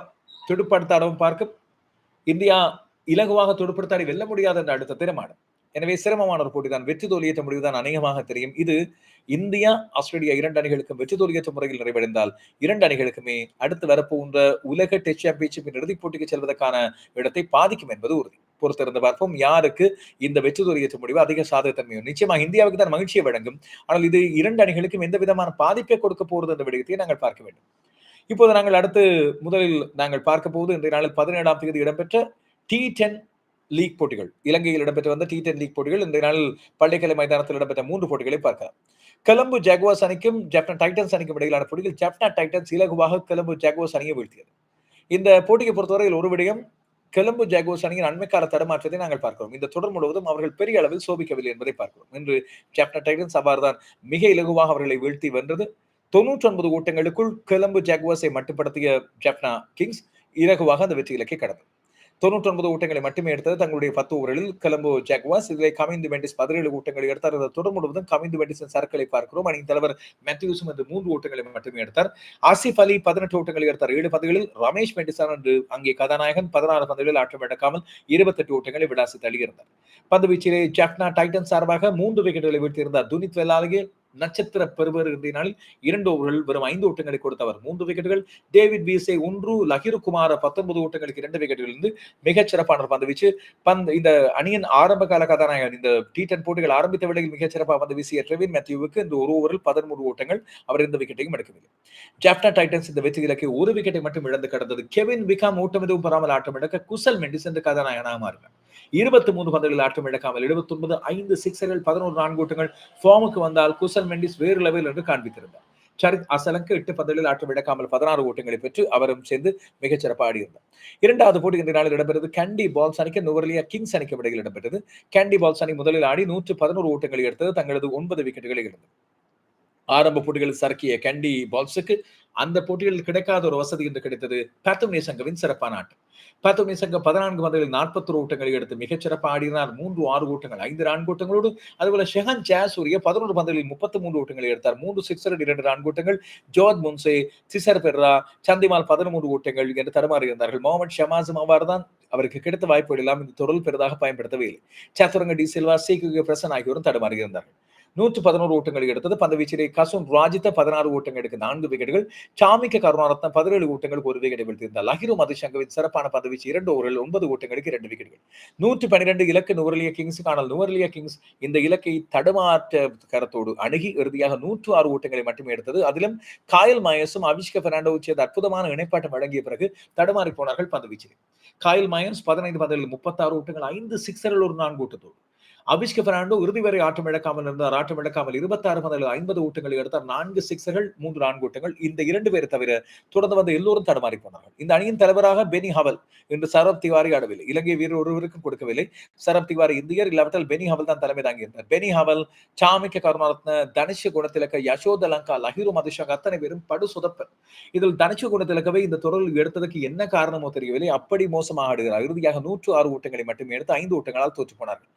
துடுப்படுத்தாடவும் பார்க்க இந்தியா இலகுவாக துடுப்படுத்தாடி வெல்ல முடியாத என்ற அடுத்த திறமாடும். எனவே சிரமமான ஒரு போட்டி தான் வெற்றி தோல்வியற்ற முடிவுதான் அநேகமாக தெரியும். இது இந்தியா ஆஸ்திரேலியா இரண்டு அணிகளுக்கும் வெற்றி தோல்வியற்ற முறையில் நிறைவடைந்தால் இரண்டு அணிகளுக்குமே அடுத்து வரப்போன்ற உலக டெஸ்ட் சாம்பியன்ஷிப்பின் இறுதிப் போட்டிக்கு செல்வதற்கான இடத்தை பாதிக்கும் என்பது உறுதி. பொறுத்திருந்து பார்ப்போம் யாருக்கு இந்த வெற்றி தோல்வியற்ற முடிவு அதிக சாதகத்தன்மையும் நிச்சயமாக இந்தியாவுக்கு தான் மகிழ்ச்சியை வழங்கும். ஆனால் இது இரண்டு அணிகளுக்கும் எந்த விதமான பாதிப்பை கொடுக்க போகிறது என்ற விடயத்தை நாங்கள் பார்க்க வேண்டும். இப்போது நாங்கள் அடுத்து முதலில் நாங்கள் பார்க்க போவது இன்றைய நாளில் பதினேழாம் தேதி இடம்பெற்ற டி டென் லீக் போட்டிகள். இலங்கையில் இடம்பெற்று வந்த டி டென் லீக் போட்டிகள் இந்த நாளில் பள்ளிக்கலை மைதானத்தில் இடம்பெற்ற மூன்று போட்டிகளை பார்க்கலாம். கிளம்பு ஜாகுவாஸ் அணிக்கும் ஜப்னா டைட்டன்ஸ் அணிக்கும் இடையிலான போட்டியில் ஜப்னா டைட்டன்ஸ் இலகுவாக கிளம்பு ஜாகுவாஸ் அணியை வீழ்த்தியது. இந்த போட்டியை பொறுத்தவரையில் ஒரு விடயம் கொலம்பு ஜாகுவாஸ் அணியின் அண்மைக்கால தடுமாற்றத்தை நாங்கள் பார்க்கிறோம். இந்த தொடர் முழுவதும் அவர்கள் பெரிய அளவில் சோபிக்கவில்லை என்பதை பார்க்கிறோம். இன்று ஜப்னா டைட்டன்ஸ் அவ்வாறுதான் மிக இலகுவாக அவர்களை வீழ்த்தி வென்றது. தொன்னூற்றி ஒன்பது ஓட்டங்களுக்குள் கிளம்பு ஜாகுவாஸை மட்டுப்படுத்திய ஜப்னா கிங்ஸ் இலகுவாக அந்த வெற்றி இலக்கை கடந்தது. தொண்ணூற்றி ஒன்பது ஓட்டங்களை மட்டுமே எடுத்தது. தங்களுடைய பத்து ஓவரில் கிளம்பு ஜாக்வாஸ். இதில் கமிந்து வெண்டிஸ் பதினேழு ஓட்டங்களை எடுத்தார். அதை தொடர் முழுவதும் கமிந்து வெண்டிஸின் சர்க்களை பார்க்கிறோம். அணியின் தலைவர் மேத்யூஸும் இந்த மூன்று ஓட்டங்களை மட்டுமே எடுத்தார். ஆசிப் அலி பதினெட்டு ஓட்டங்களை எடுத்தார். ஏழு பந்துகளில் ரமேஷ் மெண்டிசான் என்று அங்கே கதாநாயகன் பதினாறு பந்துகளில் ஆட்டம் எடுக்காமல் இருபத்தெட்டு ஓட்டங்களை விடாசி தள்ளியிருந்தார். பந்து வீச்சிலே ஜப்னா டைட்டன் சார்பாக மூன்று விக்கெட்டுகளை வீழ்த்தியிருந்தார். துனித் வெல்லாலேயே நட்சத்திர பெறுவர் இரண்டு ஓவர்கள் வெறும் ஐந்து ஓட்டங்களை கொடுத்தவர். மூன்று விக்கெட்டுகள். டேவிட் வீசே ஒன்று லஹிரு பத்தொன்பது ஓட்டங்களுக்கு இரண்டு விக்கெட்டுகள் இருந்து மிகச் சிறப்பான பந்து வீச்சு. பந்து இந்த அணியின் ஆரம்ப கால கதாநாயகன் இந்த டி டென் போட்டிகள் ஆரம்பித்த வேளையில் மிகச் சிறப்பாக பந்து வீசிய ட்ரெவின் மேத்யூவுக்கு இந்த ஒரு ஓவரில் பதிமூன்று ஓட்டங்கள் அவர் இந்த விக்கெட்டையும் எடுக்கவில்லை. ஜாப்னா டைட்டன்ஸ் இந்த வெற்றி இலக்கை ஒரு விக்கெட்டை மட்டும் இழந்து கடந்தது. கெவின் விகாம் ஓட்டம் எதுவும் பெறாமல் ஆட்டம் எடுக்க குசல் மெண்டிஸ் என்று கதாநாயகனாக மாறினார். இருபத்தி மூன்று பந்துகளில் ஆட்டம் இழக்காமல் எழுபத்தி ஒன்பது ஐந்து சிக்ஸர்கள் பதினோரு நான்கு ஓட்டங்கள் ஃபார்முக்கு வந்தால் குசல் மெண்டிஸ் வேறு லெவல் என்று காண்பித்திருந்தார். சரித் அசலங்கு எட்டு பந்துகளில் ஆட்டம் இழக்காமல் பதினாறு ஓட்டங்களை பெற்று அவரும் சேர்ந்து மிகச் சிறப்பாக ஆடியிருந்தார். இரண்டாவது போட்டி இந்த நாளில் இடம்பெறுவது கேண்டி பால்ஸ் அணிக்கு நுவர்லியா கிங்ஸ் அணிக்கு இடையில் இடம்பெற்றது. கேண்டி பால்ஸ் அணி முதலில் ஆடி நூற்று பதினோரு ஓட்டங்களை எடுத்தது தங்களது ஒன்பது விக்கெட்டுகளை இழந்தது. ஆரம்ப போட்டிகளில் சறுக்கிய கேண்டி பால்ஸுக்கு அந்த போட்டிகளில் கிடைக்காத ஒரு வசதி என்று கிடைத்தது. பேத்தம் நேசங்கவின் சிறப்பான ஆட்டம். பேத்தம் நேசங்க பதினான்கு நாற்பத்தி நாற்பத்தொரு ஓட்டங்களை எடுத்து மிகச்சிறப்பாக ஆடினார். மூன்று ஆறு ஓட்டங்கள் ஐந்து நான்கு ஓட்டங்களோடு அதுபோல ஷெஹன் ஜாசூரிய பதினொரு பந்துகளில் முப்பத்தி மூன்று ஓட்டங்களை எடுத்தார். மூன்று சிக்ஸர் இரண்டு நான்கு ஓட்டங்கள். ஜோர்ஜ் முன்சே சிசர் பெர்ரா சந்திமால் பதினொன்று ஓட்டங்கள் என்று தருமாறி இருந்தார்கள். முகமது ஷமாசும் அவ்வாறு தான் அவருக்கு கிடைத்த வாய்ப்புகள் எல்லாம் இந்த தொடர் பெரிதாக பயன்படுத்தவே இல்லை. சத்துரங்க டி சில்வா சி பிரசன் ஆகியோரும் தடுமாறி இருந்தார்கள். நூற்று பதினோரு ஓட்டங்களை எடுத்தது. பந்து வீச்சிலே கசுன் ராஜித்த பதினாறு ஓட்டங்களுக்கு நான்கு விக்கெட்டுகள். சாமிக்க கருணாரத்ன பதினேழு ஓட்டங்களுக்கு ஒரு விக்கெட்டை வீழ்த்தியிருந்தார். லஹிரு மதுசங்கவின் சிறப்பான பந்து வீச்சு இரண்டு ஓவரில் ஒன்பது ஓட்டங்களுக்கு இரண்டு விக்கெட்டுகள். நூற்று பன்னிரண்டு இலக்கு நுவரலிய கிங்ஸ். காணல் நுவரலிய கிங்ஸ் இந்த இலக்கை தடுமாற்ற கரத்தோடு அணுகி இறுதியாக நூற்று ஆறு ஓட்டங்களை மட்டுமே எடுத்தது. அதிலும் காயல் மாயஸும் அபிஷ்க பெர்னாண்டோ சேர்ந்த அற்புதமான இணைப்பாட்டம் வழங்கிய பிறகு தடுமாறி போனார்கள் பந்து வீச்சில் காயல் மாயன்ஸ் பதினைந்து பந்துகளில் முப்பத்தாறு ஓட்டங்கள் ஐந்து சிக்ஸரில் ஒரு நான்கு ஓட்டத்தோடு. அபிஷ்க பெர்னாண்டோ இறுதி வரை ஆட்டம் இழக்காமல் இருந்தார். ஆட்டம் இழக்காமல் இருபத்தாறு முதல் ஐம்பது ஓட்டங்களை எடுத்தார். நான்கு சிக்ஸர்கள் மூன்று நான்கு ஓட்டங்கள் இந்த இரண்டு பேரை தவிர தொடர்ந்து வந்த எல்லோரும் தடுமாறி போனார்கள். இந்த அணியின் தலைவராக பெனி ஹவல் இன்று சரப் திவாரி ஆடவில்லை. இலங்கை வீரர் ஒருவருக்கும் கொடுக்கவில்லை. சரப் திவாரி இந்தியர் இல்லாவிட்டால் பெனி ஹவல் தான் தலைமை தாங்கியிருந்தார். பெனி ஹவல் சாமிக்க கருணாரத்ன தனுஷ குணத்திலக்க யசோத லங்கா லஹிரு மதுஷாக் அத்தனை பேரும் படு சுதப்பர் இதில் தனுஷ குணத்திலக்கவே இந்த தொடரில் எடுத்ததுக்கு என்ன காரணமோ தெரியவில்லை. அப்படி மோசமாக ஆடுகிறார். இறுதியாக நூற்று ஆறு ஓட்டங்களை மட்டுமே எடுத்து ஐந்து ஓட்டங்களால் தோற்று போனார்கள்.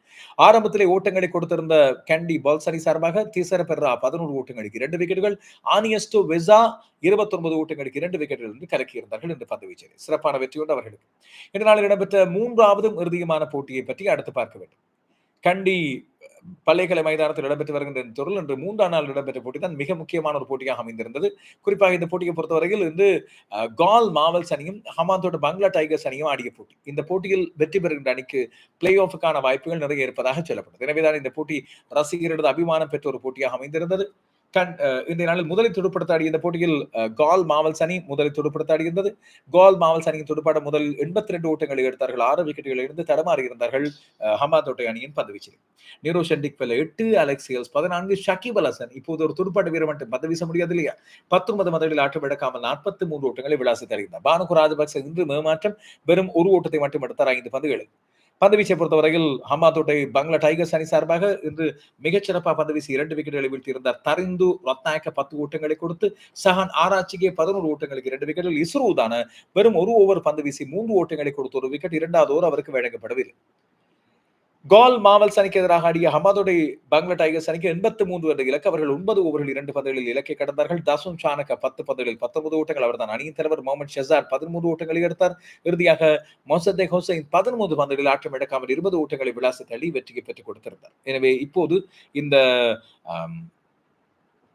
ஆரம்பத்திலே ஓட்டங்களை கொடுத்திருந்த கேண்டி பால்சரி சார்பாக தீசர பெர்ரா பதினோரு ஓட்டங்களுக்கு இரண்டு விக்கெட்டுகள் ஆனியஸ்டோ வெசா இருபத்தி ஒன்பது ஓட்டங்களுக்கு இரண்டு விக்கெட்டுகள் என்று கலக்கியிருந்தார்கள் இந்த பந்து வீச்சர் சிறப்பான வெற்றியோடு அவர்களுக்கு. இந்த நாளில் இடம்பெற்ற மூன்றாவதும் இறுதியுமான போட்டியை பற்றி அடுத்து பார்க்க வேண்டும். கண்டி பல்லைக்கலை மைதானத்தில் இடம்பெற்று வருகின்ற இந்த தொடரில் இன்று மூன்றாம் நாள் இடம்பெற்ற போட்டி தான் மிக முக்கியமான ஒரு போட்டியாக அமைந்திருந்தது. குறிப்பாக இந்த போட்டியை பொறுத்தவரையில் இருந்து கால் மாவல்ஸ் அணியும் ஹமாந்தோட பங்களா டைகர்ஸ் அணியும் ஆடிய போட்டி. இந்த போட்டியில் வெற்றி பெறுகின்ற அணிக்கு பிளே ஆஃபுக்கான வாய்ப்புகள் நிறைய இருப்பதாக சொல்லப்பட்டது எனவேதான் இந்த போட்டி ரசிகர்களது அபிமானம் பெற்ற ஒரு போட்டியாக அமைந்திருந்தது. கண் இந்த நாளில் முதலில் துடுப்படுத்தாடிய இந்த போட்டியில் கால் மாவல் சனி முதலில் துடுப்படுத்தாடியிருந்தது கால் மாவல் சனியின் துடுப்பாட முதலில் எண்பத்தி ரெண்டு ஓட்டங்களை எடுத்தார்கள். ஆறு விக்கெட்டுகளை இருந்து தடமாறி இருந்தார்கள் ஹமாதோட்டை அணியின் பந்து வீச்சில் நீரோ ஷெண்டிக் பெல எட்டு அலெக்சியல்ஸ் பதினான்கு ஷகிப் அலசன் இப்போது ஒரு துடுப்பாட்ட வீரர் மட்டும் பந்து வீச முடியாது இல்லையா? பத்தொன்பது மதங்களில் ஆட்டம் எடுக்காமல் நாற்பத்தி மூன்று ஓட்டங்களை விளாசி தருகிறார் பானுகு ராஜபக்ச இன்று மேமாற்றம் வெறும் ஒரு ஓட்டத்தை மட்டும் எடுத்தார் ஐந்து பந்துகளுக்கு பந்து வீச்சை பொறுத்தவரையில் ஹமாதோட்டை பங்களா டைகர்ஸ் அணி சார்பாக இன்று மிகச்சிறப்பாக பந்து வீசி இரண்டு விக்கெட்டுகளை வீழ்த்தியிருந்தார். தரிந்து ரத்நாயக்க பத்து ஓட்டங்களை கொடுத்து சஹான் ஆராய்ச்சிக்கு பதினோரு ஓட்டங்களுக்கு இரண்டு விக்கெட்டில் இஸ்ரோ தான. வெறும் ஒரு ஓவர் பந்து வீசி மூன்று ஓட்டங்களை கொடுத்து ஒரு விக்கெட் இரண்டாவது ஓவர் அவருக்கு வழங்கப்படவில்லை. கோல் மாவல் அணிக்கு எதிராக ஆடிய ஹமாதோடை பங்களா டைகர்ஸ் அணிக்கு எண்பத்தி மூன்று என்ற இலக்கு. அவர்கள் ஒன்பது ஓவர்கள் இரண்டு பந்துகளில் இலக்கை கடந்தார்கள். தசும் சானக பத்து பந்துகளில் பத்தொன்பது ஓட்டங்கள். அவர்தான் அணியின் தலைவர் முகமது ஷெசார் பதிமூன்று ஓட்டங்களை எடுத்தார். இறுதியாக மொசத்தே ஹோசைன் பதிமூன்று பந்துகளில் ஆட்டம் எடுக்காமல் இருபது ஓட்டங்களை விளாசி தள்ளி வெற்றியை பெற்றுக் கொடுத்திருந்தார். எனவே இப்போது இந்த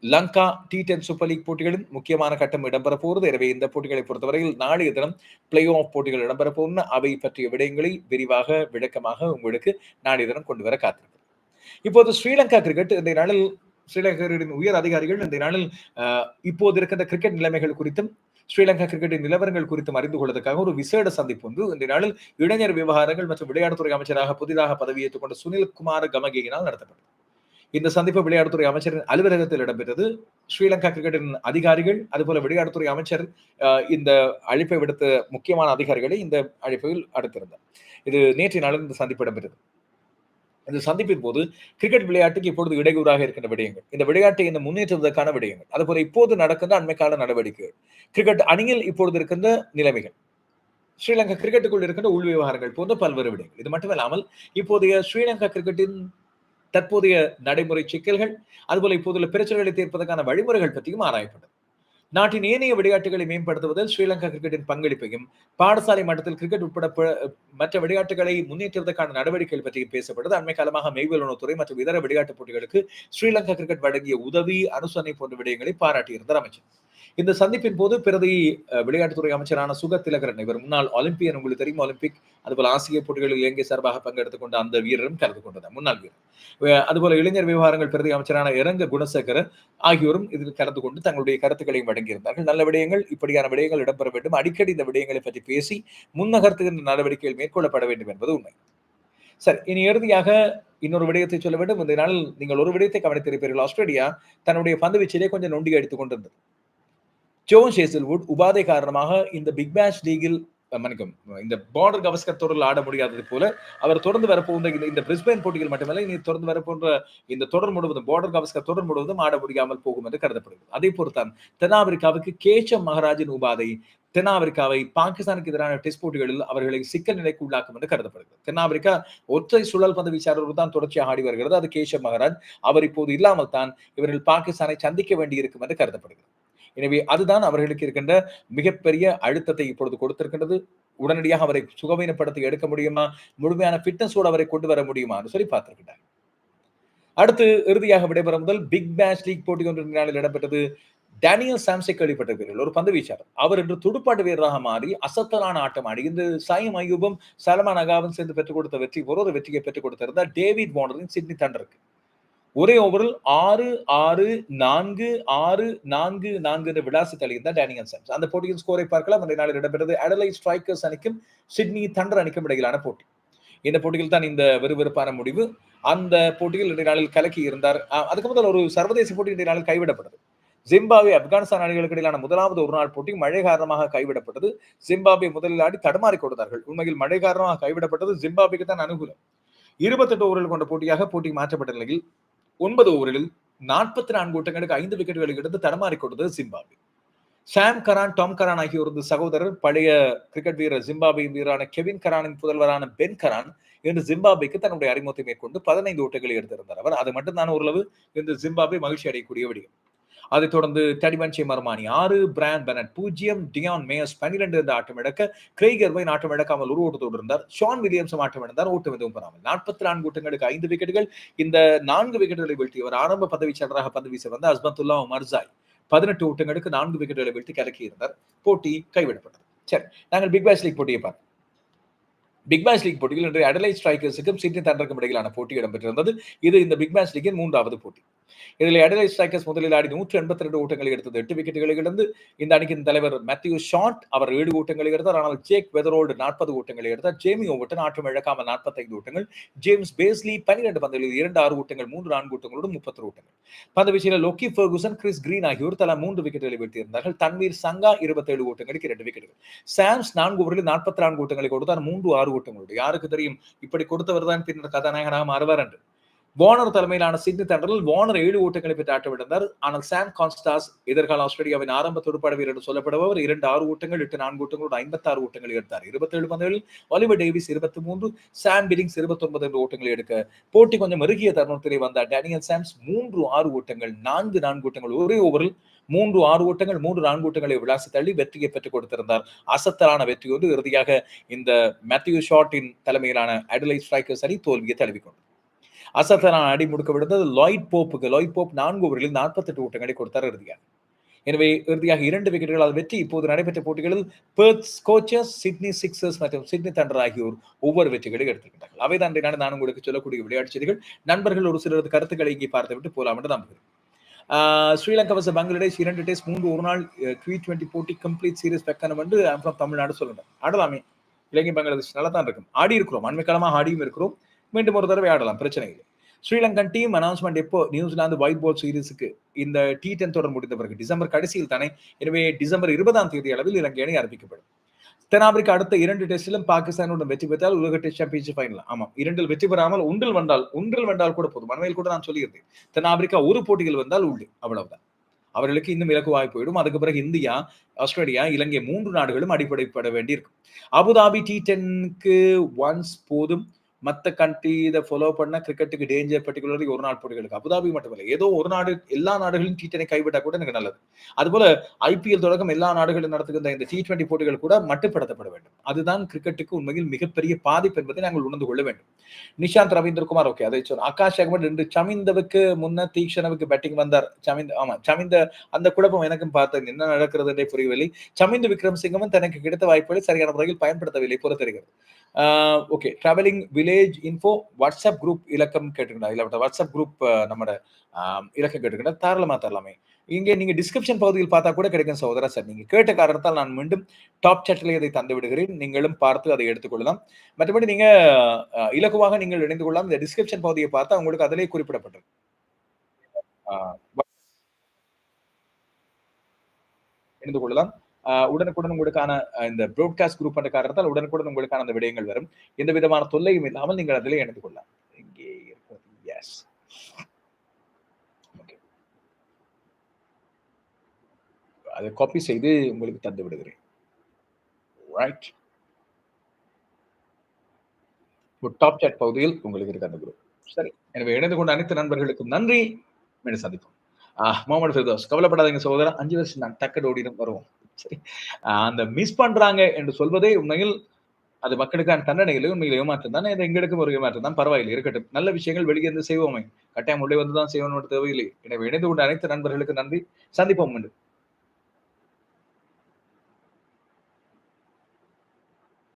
Lanka T ten super league போட்டிகளின் முக்கியமான கட்டம் இடம்பெற போகிறது. எனவே இந்த போட்டிகளை பொறுத்தவரையில் நாளைய தினம் பிளே ஆஃப் போட்டிகள் இடம்பெற போகிற அவை பற்றிய விடயங்களை விரிவாக விளக்கமாக உங்களுக்கு நாளைய தினம் கொண்டு வர காத்திருக்கிறேன். இப்போது ஸ்ரீலங்கா கிரிக்கெட் இந்த நாளில் ஸ்ரீலங்கரின் உயர் அதிகாரிகள் இந்த நாளில் இப்போது இருக்கின்ற கிரிக்கெட் நிலைமைகள் குறித்தும் ஸ்ரீலங்கா கிரிக்கெட்டின் நிலவரங்கள் குறித்தும் அறிந்து கொள்வதற்காக ஒரு விசேட சந்திப்பு ஒன்று. இந்த நாளில் இளைஞர் விவகாரங்கள் மற்றும் விளையாட்டுத்துறை அமைச்சராக புதிதாக பதவியேற்றுக் கொண்ட சுனில் குமார் கமகேயினால் நடத்தப்பட்டது. இந்த சந்திப்பு விளையாட்டுத்துறை அமைச்சரின் அலுவலகத்தில் இடம்பெற்றது. ஸ்ரீலங்கா கிரிக்கெட்டின் அதிகாரிகள் அதுபோல விளையாட்டுத்துறை அமைச்சர் இந்த அழைப்பை விடுத்த முக்கியமான அதிகாரிகளை இந்த அழைப்பில் அடுத்திருந்தார். இது நேற்றைய நாளில் இந்த சந்திப்பு இடம்பெற்றது. இந்த சந்திப்பின் போது கிரிக்கெட் விளையாட்டுக்கு இப்பொழுது இடையூறாக இருக்கின்ற விடயங்கள் இந்த விளையாட்டை இந்த முன்னேற்றுவதற்கான விடயங்கள் அதுபோல இப்போது நடக்கின்ற அண்மைக்கால நடவடிக்கைகள் கிரிக்கெட் அணியில் இப்பொழுது இருக்கின்ற நிலைமைகள் ஸ்ரீலங்கா கிரிக்கெட்டுக்குள் இருக்கின்ற உள் விவகாரங்கள் போன்ற பல்வேறு விடயங்கள். இது மட்டுமல்லாமல் இப்போதைய ஸ்ரீலங்கா கிரிக்கெட்டின் தற்போதைய நடைமுறை சிக்கல்கள் அதுபோல இப்போதுள்ள பிரச்சனைகளை தீர்ப்பதற்கான வழிமுறைகள் பற்றியும் ஆராயப்பட்டது. நாட்டின் ஏனைய விளையாட்டுகளை மேம்படுத்துவதில் ஸ்ரீலங்கா கிரிக்கெட்டின் பங்களிப்பையும் பாடசாலை மட்டத்தில் கிரிக்கெட் உட்பட மற்ற விளையாட்டுகளை முன்னேற்றுவதற்கான நடவடிக்கைகள் பற்றி பேசப்பட்டது. அண்மை காலமாக மெய்வல் உணவுத்துறை மற்றும் இதர விளையாட்டுப் போட்டிகளுக்கு ஸ்ரீலங்கா கிரிக்கெட் வழங்கிய உதவி அனுசரணை போன்ற விடயங்களை பாராட்டியிருந்தார் அமைச்சர். இந்த சந்திப்பின் போது பிரதி விளையாட்டுத்துறை அமைச்சரான சுக திலகரன் இவர் முன்னாள் ஒலிம்பியன் உங்களுக்கு தெரியும் ஒலிம்பிக் அதுபோல ஆசிய போட்டிகளில் இலங்கை சார்பாக பங்கெடுத்துக் கொண்ட அந்த வீரரும் கலந்து கொண்டனர் முன்னாள் வீரர். அதுபோல இளைஞர் விவகாரங்கள் பிரதி அமைச்சரான இரங்க குணசேகரன் ஆகியோரும் இதில் கலந்து கொண்டு தங்களுடைய கருத்துக்களையும் வழங்கியிருந்தார்கள். நல்ல விடயங்கள் இப்படியான விடயங்கள் இடம்பெற வேண்டும். அடிக்கடி இந்த விடயங்களை பற்றி பேசி முன்னகர்த்துகின்ற நடவடிக்கைகள் மேற்கொள்ளப்பட வேண்டும் என்பது உண்மை. சரி இனி இறுதியாக இன்னொரு விடயத்தை சொல்ல வேண்டும். இந்த நாளில் நீங்கள் ஒரு விடயத்தை கவனித்திருப்பீர்கள். ஆஸ்திரேலியா தன்னுடைய பந்து வீச்சிலே கொஞ்சம் நொண்டி அடித்துக் கொண்டிருந்தது. ஜோன் ஷேசில்வுட் உபாதை காரணமாக இந்த பிக் பேஷ் லீகில் மன்னிக்கும் இந்த பார்டர் கவஸ்கர் தொடரில் ஆட முடியாதது போல அவர் தொடர்ந்து வரப்போகிற இந்த இந்த பிரிஸ்பேன் போட்டிகள் மட்டுமல்ல இனி தொடர்ந்து வரப்போன்ற இந்த தொடர் முழுவதும் பார்டர் கவஸ்கர் தொடர் முழுவதும் ஆட முடியாமல் போகும் என்று கருதப்படுகிறது. அதே பொறுத்தான் தென்னாப்பிரிக்காவுக்கு கேச்சம் மகராஜின் உபாதை தென்னாப்பிரிக்காவை பாகிஸ்தானுக்கு எதிரான டெஸ்ட் போட்டிகளில் அவர்களை சிக்கல் நிலைக்கு உள்ளாக்கும் என்று கருதப்படுகிறது. தென்னாப்பிரிக்கா ஒற்றை சுழல் பந்து வீச்சாளர்கள் தான் தொடர்ச்சியாக ஆடி வருகிறது. அது கேஷவ் மகராஜ். அவர் இப்போது இல்லாமல் தான் இவர்கள் பாகிஸ்தானை சந்திக்க வேண்டியிருக்கும் என்று கருதப்படுகிறது. எனவே அதுதான் அவர்களுக்கு இருக்கின்ற மிகப்பெரிய அழுத்தத்தை இப்பொழுது கொடுத்திருக்கின்றது. உடனடியாக அவரை சுகவீனப்படுத்தி எடுக்க முடியுமா? முழுமையான ஃபிட்னஸோடு அவரை கொண்டு வர முடியுமான்னு சொல்லி பார்த்திருக்கிறார் அடுத்து இறுதியாக விடைபெறும் முதல் பிக் பேஷ் லீக் போட்டி ஒன்று நாளில் இடம்பெற்றது டேனியல் சாம்சை கேள்விப்பட்டிருப்பீர்கள் ஒரு பந்து வீச்சாளர். அவர் இன்று துடுப்பாட்டு வீரராக மாறி அசத்தலான ஆட்டம் ஆடி இந்த சாயம் ஐயூபும் சலமான் அகாவும் சேர்ந்து பெற்றுக் கொடுத்த வெற்றி ஒரு வெற்றியை பெற்றுக் கொடுத்திருந்தார் டேவிட் வார்னரின் சிட்னி தண்டருக்கு. ஒரே ஓவரில் ஆறு ஆறு நான்கு ஆறு நான்கு நான்கு என்ற விளாசத்தை தள்ளியிருந்தார் டேனியல் சாம்ஸ் அந்த போட்டியின் ஸ்கோரை பார்க்கலாம். அந்த நாளில் இடம்பெற்றது அடலை ஸ்ட்ரைக்கர்ஸ் அணிக்கும் சிட்னி தண்டர் அணிக்கும் இடையிலான போட்டி. இந்த போட்டியில் தான் இந்த விறுவிறுப்பான முடிவு. அந்த போட்டியில் இன்றைய நாளில் கலக்கி இருந்தார். அதுக்கு முதல் ஒரு சர்வதேச போட்டி இன்றைய நாளில் கைவிடப்பட்டது. ஜிம்பாவே ஆப்கானிஸ்தான் அணிகளுக்கு இடையிலான முதலாவது ஒரு நாள் போட்டி மழை காரணமாக கைவிடப்பட்டது. ஜிம்பாபே முதலில் ஆடி தடுமாறி கொடுத்தார்கள் உண்மையில் மழை காரணமாக கைவிடப்பட்டது ஜிம்பாபேக்கு தான் அனுகூலம். இருபத்தெட்டு ஓவர்கள் கொண்ட போட்டியாக போட்டி மாற்றப்பட்ட நிலையில் ஒன்பது ஓவரில் நாற்பத்தி நான்கு ஓட்டங்களுக்கு ஐந்து விக்கெட்டுகளை எடுத்து தடமாறி கொடுத்தது Zimbabwe Sam Curran Tom Curran ஆகியோரது சகோதரர் பழைய கிரிக்கெட் வீரர் ஜிம்பாபின் வீரரான கெவின் கரானின் புதல்வரான பென் கரான் இன்று ஜிம்பாபேக்கு தன்னுடைய அறிமுகத்தை மேற்கொண்டு பதினைந்து ஓட்டங்களை எடுத்திருந்தார். அவர் அது மட்டும்தான் ஓரளவு இந்த ஜிம்பாபே மகிழ்ச்சி அடையக்கூடிய விடியும் அதைத் தொடர்ந்து தடிவன்சி மர்மானி ஆறு பிராண்ட் பெனட் பூஜ்ஜியம் டியான் மேயர்ஸ் பன்னிரண்டு இருந்து ஆட்டம் இழக்க கிரைகர்வை ஆட்டம் ஒரு ஓட்டத்தோடு இருந்தார். ஷான் வில்லியம்ஸும் ஆட்டம் இழந்தார். ஓட்டம் எதுவும் பெறாமல் நாற்பத்தி நான்கு ஓட்டங்களுக்கு ஐந்து விக்கெட்டுகள். இந்த நான்கு விக்கெட்டுகளை வீழ்த்தியவர் ஆரம்ப பதவிச்சாளராக பந்து வீச வந்த அஸ்மத்துல்லா மர்சாய் பதினெட்டு ஓட்டங்களுக்கு நான்கு விக்கெட்டுகளை வீழ்த்தி கலக்கி இருந்தார். போட்டி கைவிடப்பட்டது. சரி நாங்கள் பிக் பாஸ் லீக் போட்டியை பார்த்தோம் பிக் பாஸ் லீக் போட்டியில் இன்று அடலை ஸ்ட்ரைக்கர்ஸுக்கும் சிட்னி தண்டருக்கும் இடையிலான போட்டி இடம்பெற்றிருந்தது. இது இந்த பிக் பாஸ் லீக்கின் மூன்றாவது போட்டி. இதில் அடலை ஸ்ட்ரைக்கர்ஸ் முதலில் ஆடி நூற்றி எண்பத்தி ரெண்டு ஓட்டங்களை எடுத்தது. எட்டு விக்கெட்டுகளை இழந்து இந்த அணிக்கின் தலைவர் மேத்யூ ஷாட் அவர் ஏழு ஓட்டங்களை எடுத்தார். ஆனால் ஜேக் வெதரோல்டு நாற்பது ஓட்டங்களை எடுத்தார். ஜேமி ஓவட்டன் ஆட்டம் இழக்காமல் நாற்பத்தைந்து ஓட்டங்கள். ஜேம்ஸ் பேஸ்லி பன்னிரண்டு பந்துகளில் இரண்டு ஆறு ஓட்டங்கள் மூன்று நான்கு ஓட்டங்களோடு முப்பத்தி ஓட்டங்கள். பந்து வீச்சில் லோக்கி ஃபர்குசன் கிறிஸ் கிரீன் ஆகியோர் தலா மூன்று விக்கெட்டுகளை வீழ்த்தியிருந்தார்கள். தன்வீர் சங்கா இருபத்தேழு ஓட்டங்களுக்கு இரண்டு விக்கெட்டுகள் சாம்ஸ் நான்கு ஓவரில் நாற்பத்தி நான்கு ஓட்டங்களை கொடுத்தார். மூன்று ஆறு ஓட்டங்களோடு யாருக்கு தெரியும்? இப்படி கொடுத்தவர் தான் பின்னர் கதாநாயகனாக மாறுவார் என்று. வார்னர் தலைமையிலான சிட்னி தண்டரில் வார்னர் ஏழு ஓட்டங்களை பெற்று ஆட்டமிழந்தார் ஆனால் சாம் கான்ஸ்டாஸ் எதிர்கால ஆஸ்திரேலியாவின் ஆரம்ப துடுப்பாட வீரர் என்று சொல்லப்படுபவர் இரண்டு ஆறு ஓட்டங்கள் எட்டு நான்கு ஓட்டங்களோடு ஐம்பத்தி ஆறு ஓட்டங்களை எடுத்தார். இருபத்தேழு பந்துகளில் ஒலிவர் டேவிஸ் இருபத்தி மூன்று சாம் பிலிங்ஸ் இருபத்தி ஒன்பது என்ற ஓட்டங்களை எடுக்க போட்டி கொஞ்சம் இறுகிய தருணத்திலே வந்தார் டேனியல் சாம்ஸ் மூன்று ஆறு ஓட்டங்கள் நான்கு நான்கு ஓட்டங்கள் ஒரே ஓவரில் மூன்று ஆறு ஓட்டங்கள் மூன்று நான்கு ஓட்டங்களை விளாசி தள்ளி வெற்றியை பெற்றுக் கொடுத்திருந்தார். அசத்தலான ஒன்று இறுதியாக இந்த மேத்யூ ஷாட்டின் தலைமையிலான அடலை ஸ்ட்ரைக்கர்ஸ் அணி தோல்வியை தழுவிக்கொண்டது அசத்தலான அடி முடுக்க விடுத்தது லாய்ட் போப்புக்கு லாய்ட் போப் நான்கு ஓவரில் நாற்பத்தெட்டு ஓட்டங்களை கொடுத்தார் இறுதியாக. எனவே இறுதியாக இரண்டு விக்கெட்டுகளால் வெற்றி இப்போது நடைபெற்ற போட்டிகளில் பெர்த் ஸ்கோச்சர்ஸ் சிட்னி சிக்ஸர்ஸ் மற்றும் சிட்னி தண்டர் ஆகியோர் ஒவ்வொரு வெற்றிகளை எடுத்திருக்கிறார்கள். அவைதான் நான் உங்களுக்கு சொல்லக்கூடிய விளையாட்டு செய்திகள். நண்பர்கள் ஒரு சிலரது கருத்துக்களை இங்கே பார்த்துவிட்டு போலாம் என்று நம்புகிறேன். ஸ்ரீலங்கா வச பங்களாதேஷ் இரண்டு டேஸ் மூன்று ஒரு நாள் டி டுவெண்ட்டி போட்டி கம்ப்ளீட் சீரியஸ் வைக்கணும் என்று தமிழ்நாடு சொல்லுங்க ஆடலாமே இலங்கை பங்களாதேஷ் நல்லா தான் இருக்கும். ஆடி இருக்கிறோம் அண்மைக்காலமாக ஆடியும் இருக்கிறோம். மீண்டும் ஒரு தடவை ஆடலாம் பிரச்சனை இல்லை. ஸ்ரீலங்கன் டீம் அனௌன்ஸ்மெண்ட் எப்போ? நியூசிலாந்து ஒயிட் போர்ட் சீரீஸுக்கு இந்த டி டென் தொடர் முடிந்த பிறகு டிசம்பர் கடைசியில் தானே? எனவே டிசம்பர் இருபதாம் தேதி அளவில் இலங்கை அணி அறிவிக்கப்படும். தென்னாப்பிரிக்கா அடுத்த இரண்டு டெஸ்டிலும் பாகிஸ்தானுடன் வெற்றி பெற்றால் உலக டெஸ்ட் சாம்பியன்ஷிப் ஃபைனல் ஆமாம் இரண்டில் வெற்றி பெறாமல் ஒன்றில் வந்தால் ஒன்றில் வந்தால் கூட போதும். அண்மையில் கூட நான் சொல்லியிருந்தேன். தென்னாப்பிரிக்கா ஒரு போட்டியில் வந்தால் உண்டு அவ்வளவுதான். அவர்களுக்கு இன்னும் இலக்குவாய் போயிடும். அதுக்கு பிறகு இந்தியா ஆஸ்திரேலியா இலங்கை மூன்று நாடுகளும் அடிப்படைப்பட வேண்டியிருக்கும். அபுதாபி டி டென்க்கு ஒன்ஸ் போதும். மற்ற கண்ட்ரி இதை ஃபாலோ பண்ண கிரிக்கெட்டுக்கு டேஞ்சர் பர்டிகுலர்லி ஒரு நாள் போட்டிகளுக்கு. அபுதாபி மட்டுமில்லை. ஏதோ ஒரு நாடு எல்லா நாடுகளும் டி டெனை கைவிட்டா கூட எனக்கு நல்லது. அதுபோல ஐபிஎல் தொடக்கம் எல்லா நாடுகளும் நடத்துகின்ற இந்த டி டுவெண்டி போட்டிகள் கூட மட்டுப்படுத்தப்பட வேண்டும். அதுதான் கிரிக்கெட்டுக்கு உண்மையில் மிகப்பெரிய பாதிப்பு என்பதை நாங்கள் உணர்ந்து கொள்ள வேண்டும். நிஷாந்த் ரவீந்திரகுமார் ஓகே அதை சொன்ன ஆகாஷ் அகமட் ரெண்டு சமிந்தவுக்கு முன்ன தீக்ஷணவுக்கு பேட்டிங் வந்தார். சமிந்த ஆமா சமிந்த அந்த குழப்பம் எனக்கும் பார்த்தேன். என்ன நடக்கிறது என்றே புரியவில்லை. சமிந்த விக்ரம் சிங்கமும் தனக்கு கிடைத்த வாய்ப்புகளை சரியான முறையில் பயன்படுத்தவில்லை புற தெரிகிறது. Okay travelling village info WhatsApp group இலக்கம் கேட்டுக்கிட்டா இல்லை வாட்ஸ்அப் குரூப் நம்மட இலக்கம் கேட்டுக்கிட்டா தாராளமாக தரலாமே. இங்கே நீங்க டிஸ்கிரிப்ஷன் பகுதியில் பார்த்தா கூட கிடைக்கும் சகோதரா சார் நீங்கள் கேட்ட காரணத்தால் நான் மீண்டும் டாப் சேட்டிலே இதை தந்து விடுகிறேன். நீங்களும் பார்த்து அதை எடுத்துக்கொள்ளலாம் மற்றபடி நீங்க இலக்குவாக நீங்கள் இணைந்து கொள்ளலாம். இந்த டிஸ்கிரிப்ஷன் பகுதியை பார்த்தா உங்களுக்கு அதிலே குறிப்பிடப்பட்டது இணைந்து கொள்ளலாம். உடனுக்குடன் உங்களுக்கான இந்த ப்ராட்காஸ்ட் குரூப் என்ற காரணத்தால் உடனுக்குடன் உங்களுக்கான அந்த விடயங்கள் வரும். எந்த விதமான தொல்லையும் இல்லாமல் நீங்கள் அதிலே இணைந்து கொள்ளலாம். இங்கே இருக்கிறது எஸ் அதை காப்பி செய்து உங்களுக்கு தந்து விடுகிறேன். ரைட் டாப் சாட் பகுதியில் உங்களுக்கு இருக்க அந்த குரூப் சரி. எனவே இணைந்து கொண்ட அனைத்து நண்பர்களுக்கும் நன்றி. மீண்டும் சந்திப்போம். ஆஹ் முகமது ஃபிர்தோஸ். கவலைப்படாதீங்க சகோதரன் அஞ்சு வருஷம் நான் டக்கட் ஓடிடும் வருவோம். சரி. அந்த மிஸ் பண்றாங்க என்று சொல்வதே உண்மையில் அது மக்களுக்கான தண்டனைகளை உண்மையில் ஏமாற்றம் தான் இது எங்களுக்கும் ஒரு ஏமாற்றம் தான் பரவாயில்லை இருக்கட்டும். நல்ல விஷயங்கள் வெளியே இருந்து செய்வோமே. கட்டாயம் உள்ளே வந்து தான் செய்வோம் தேவையில்லை. எனவே இணைந்து கொண்ட அனைத்து நண்பர்களுக்கு நன்றி. சந்திப்போம் என்று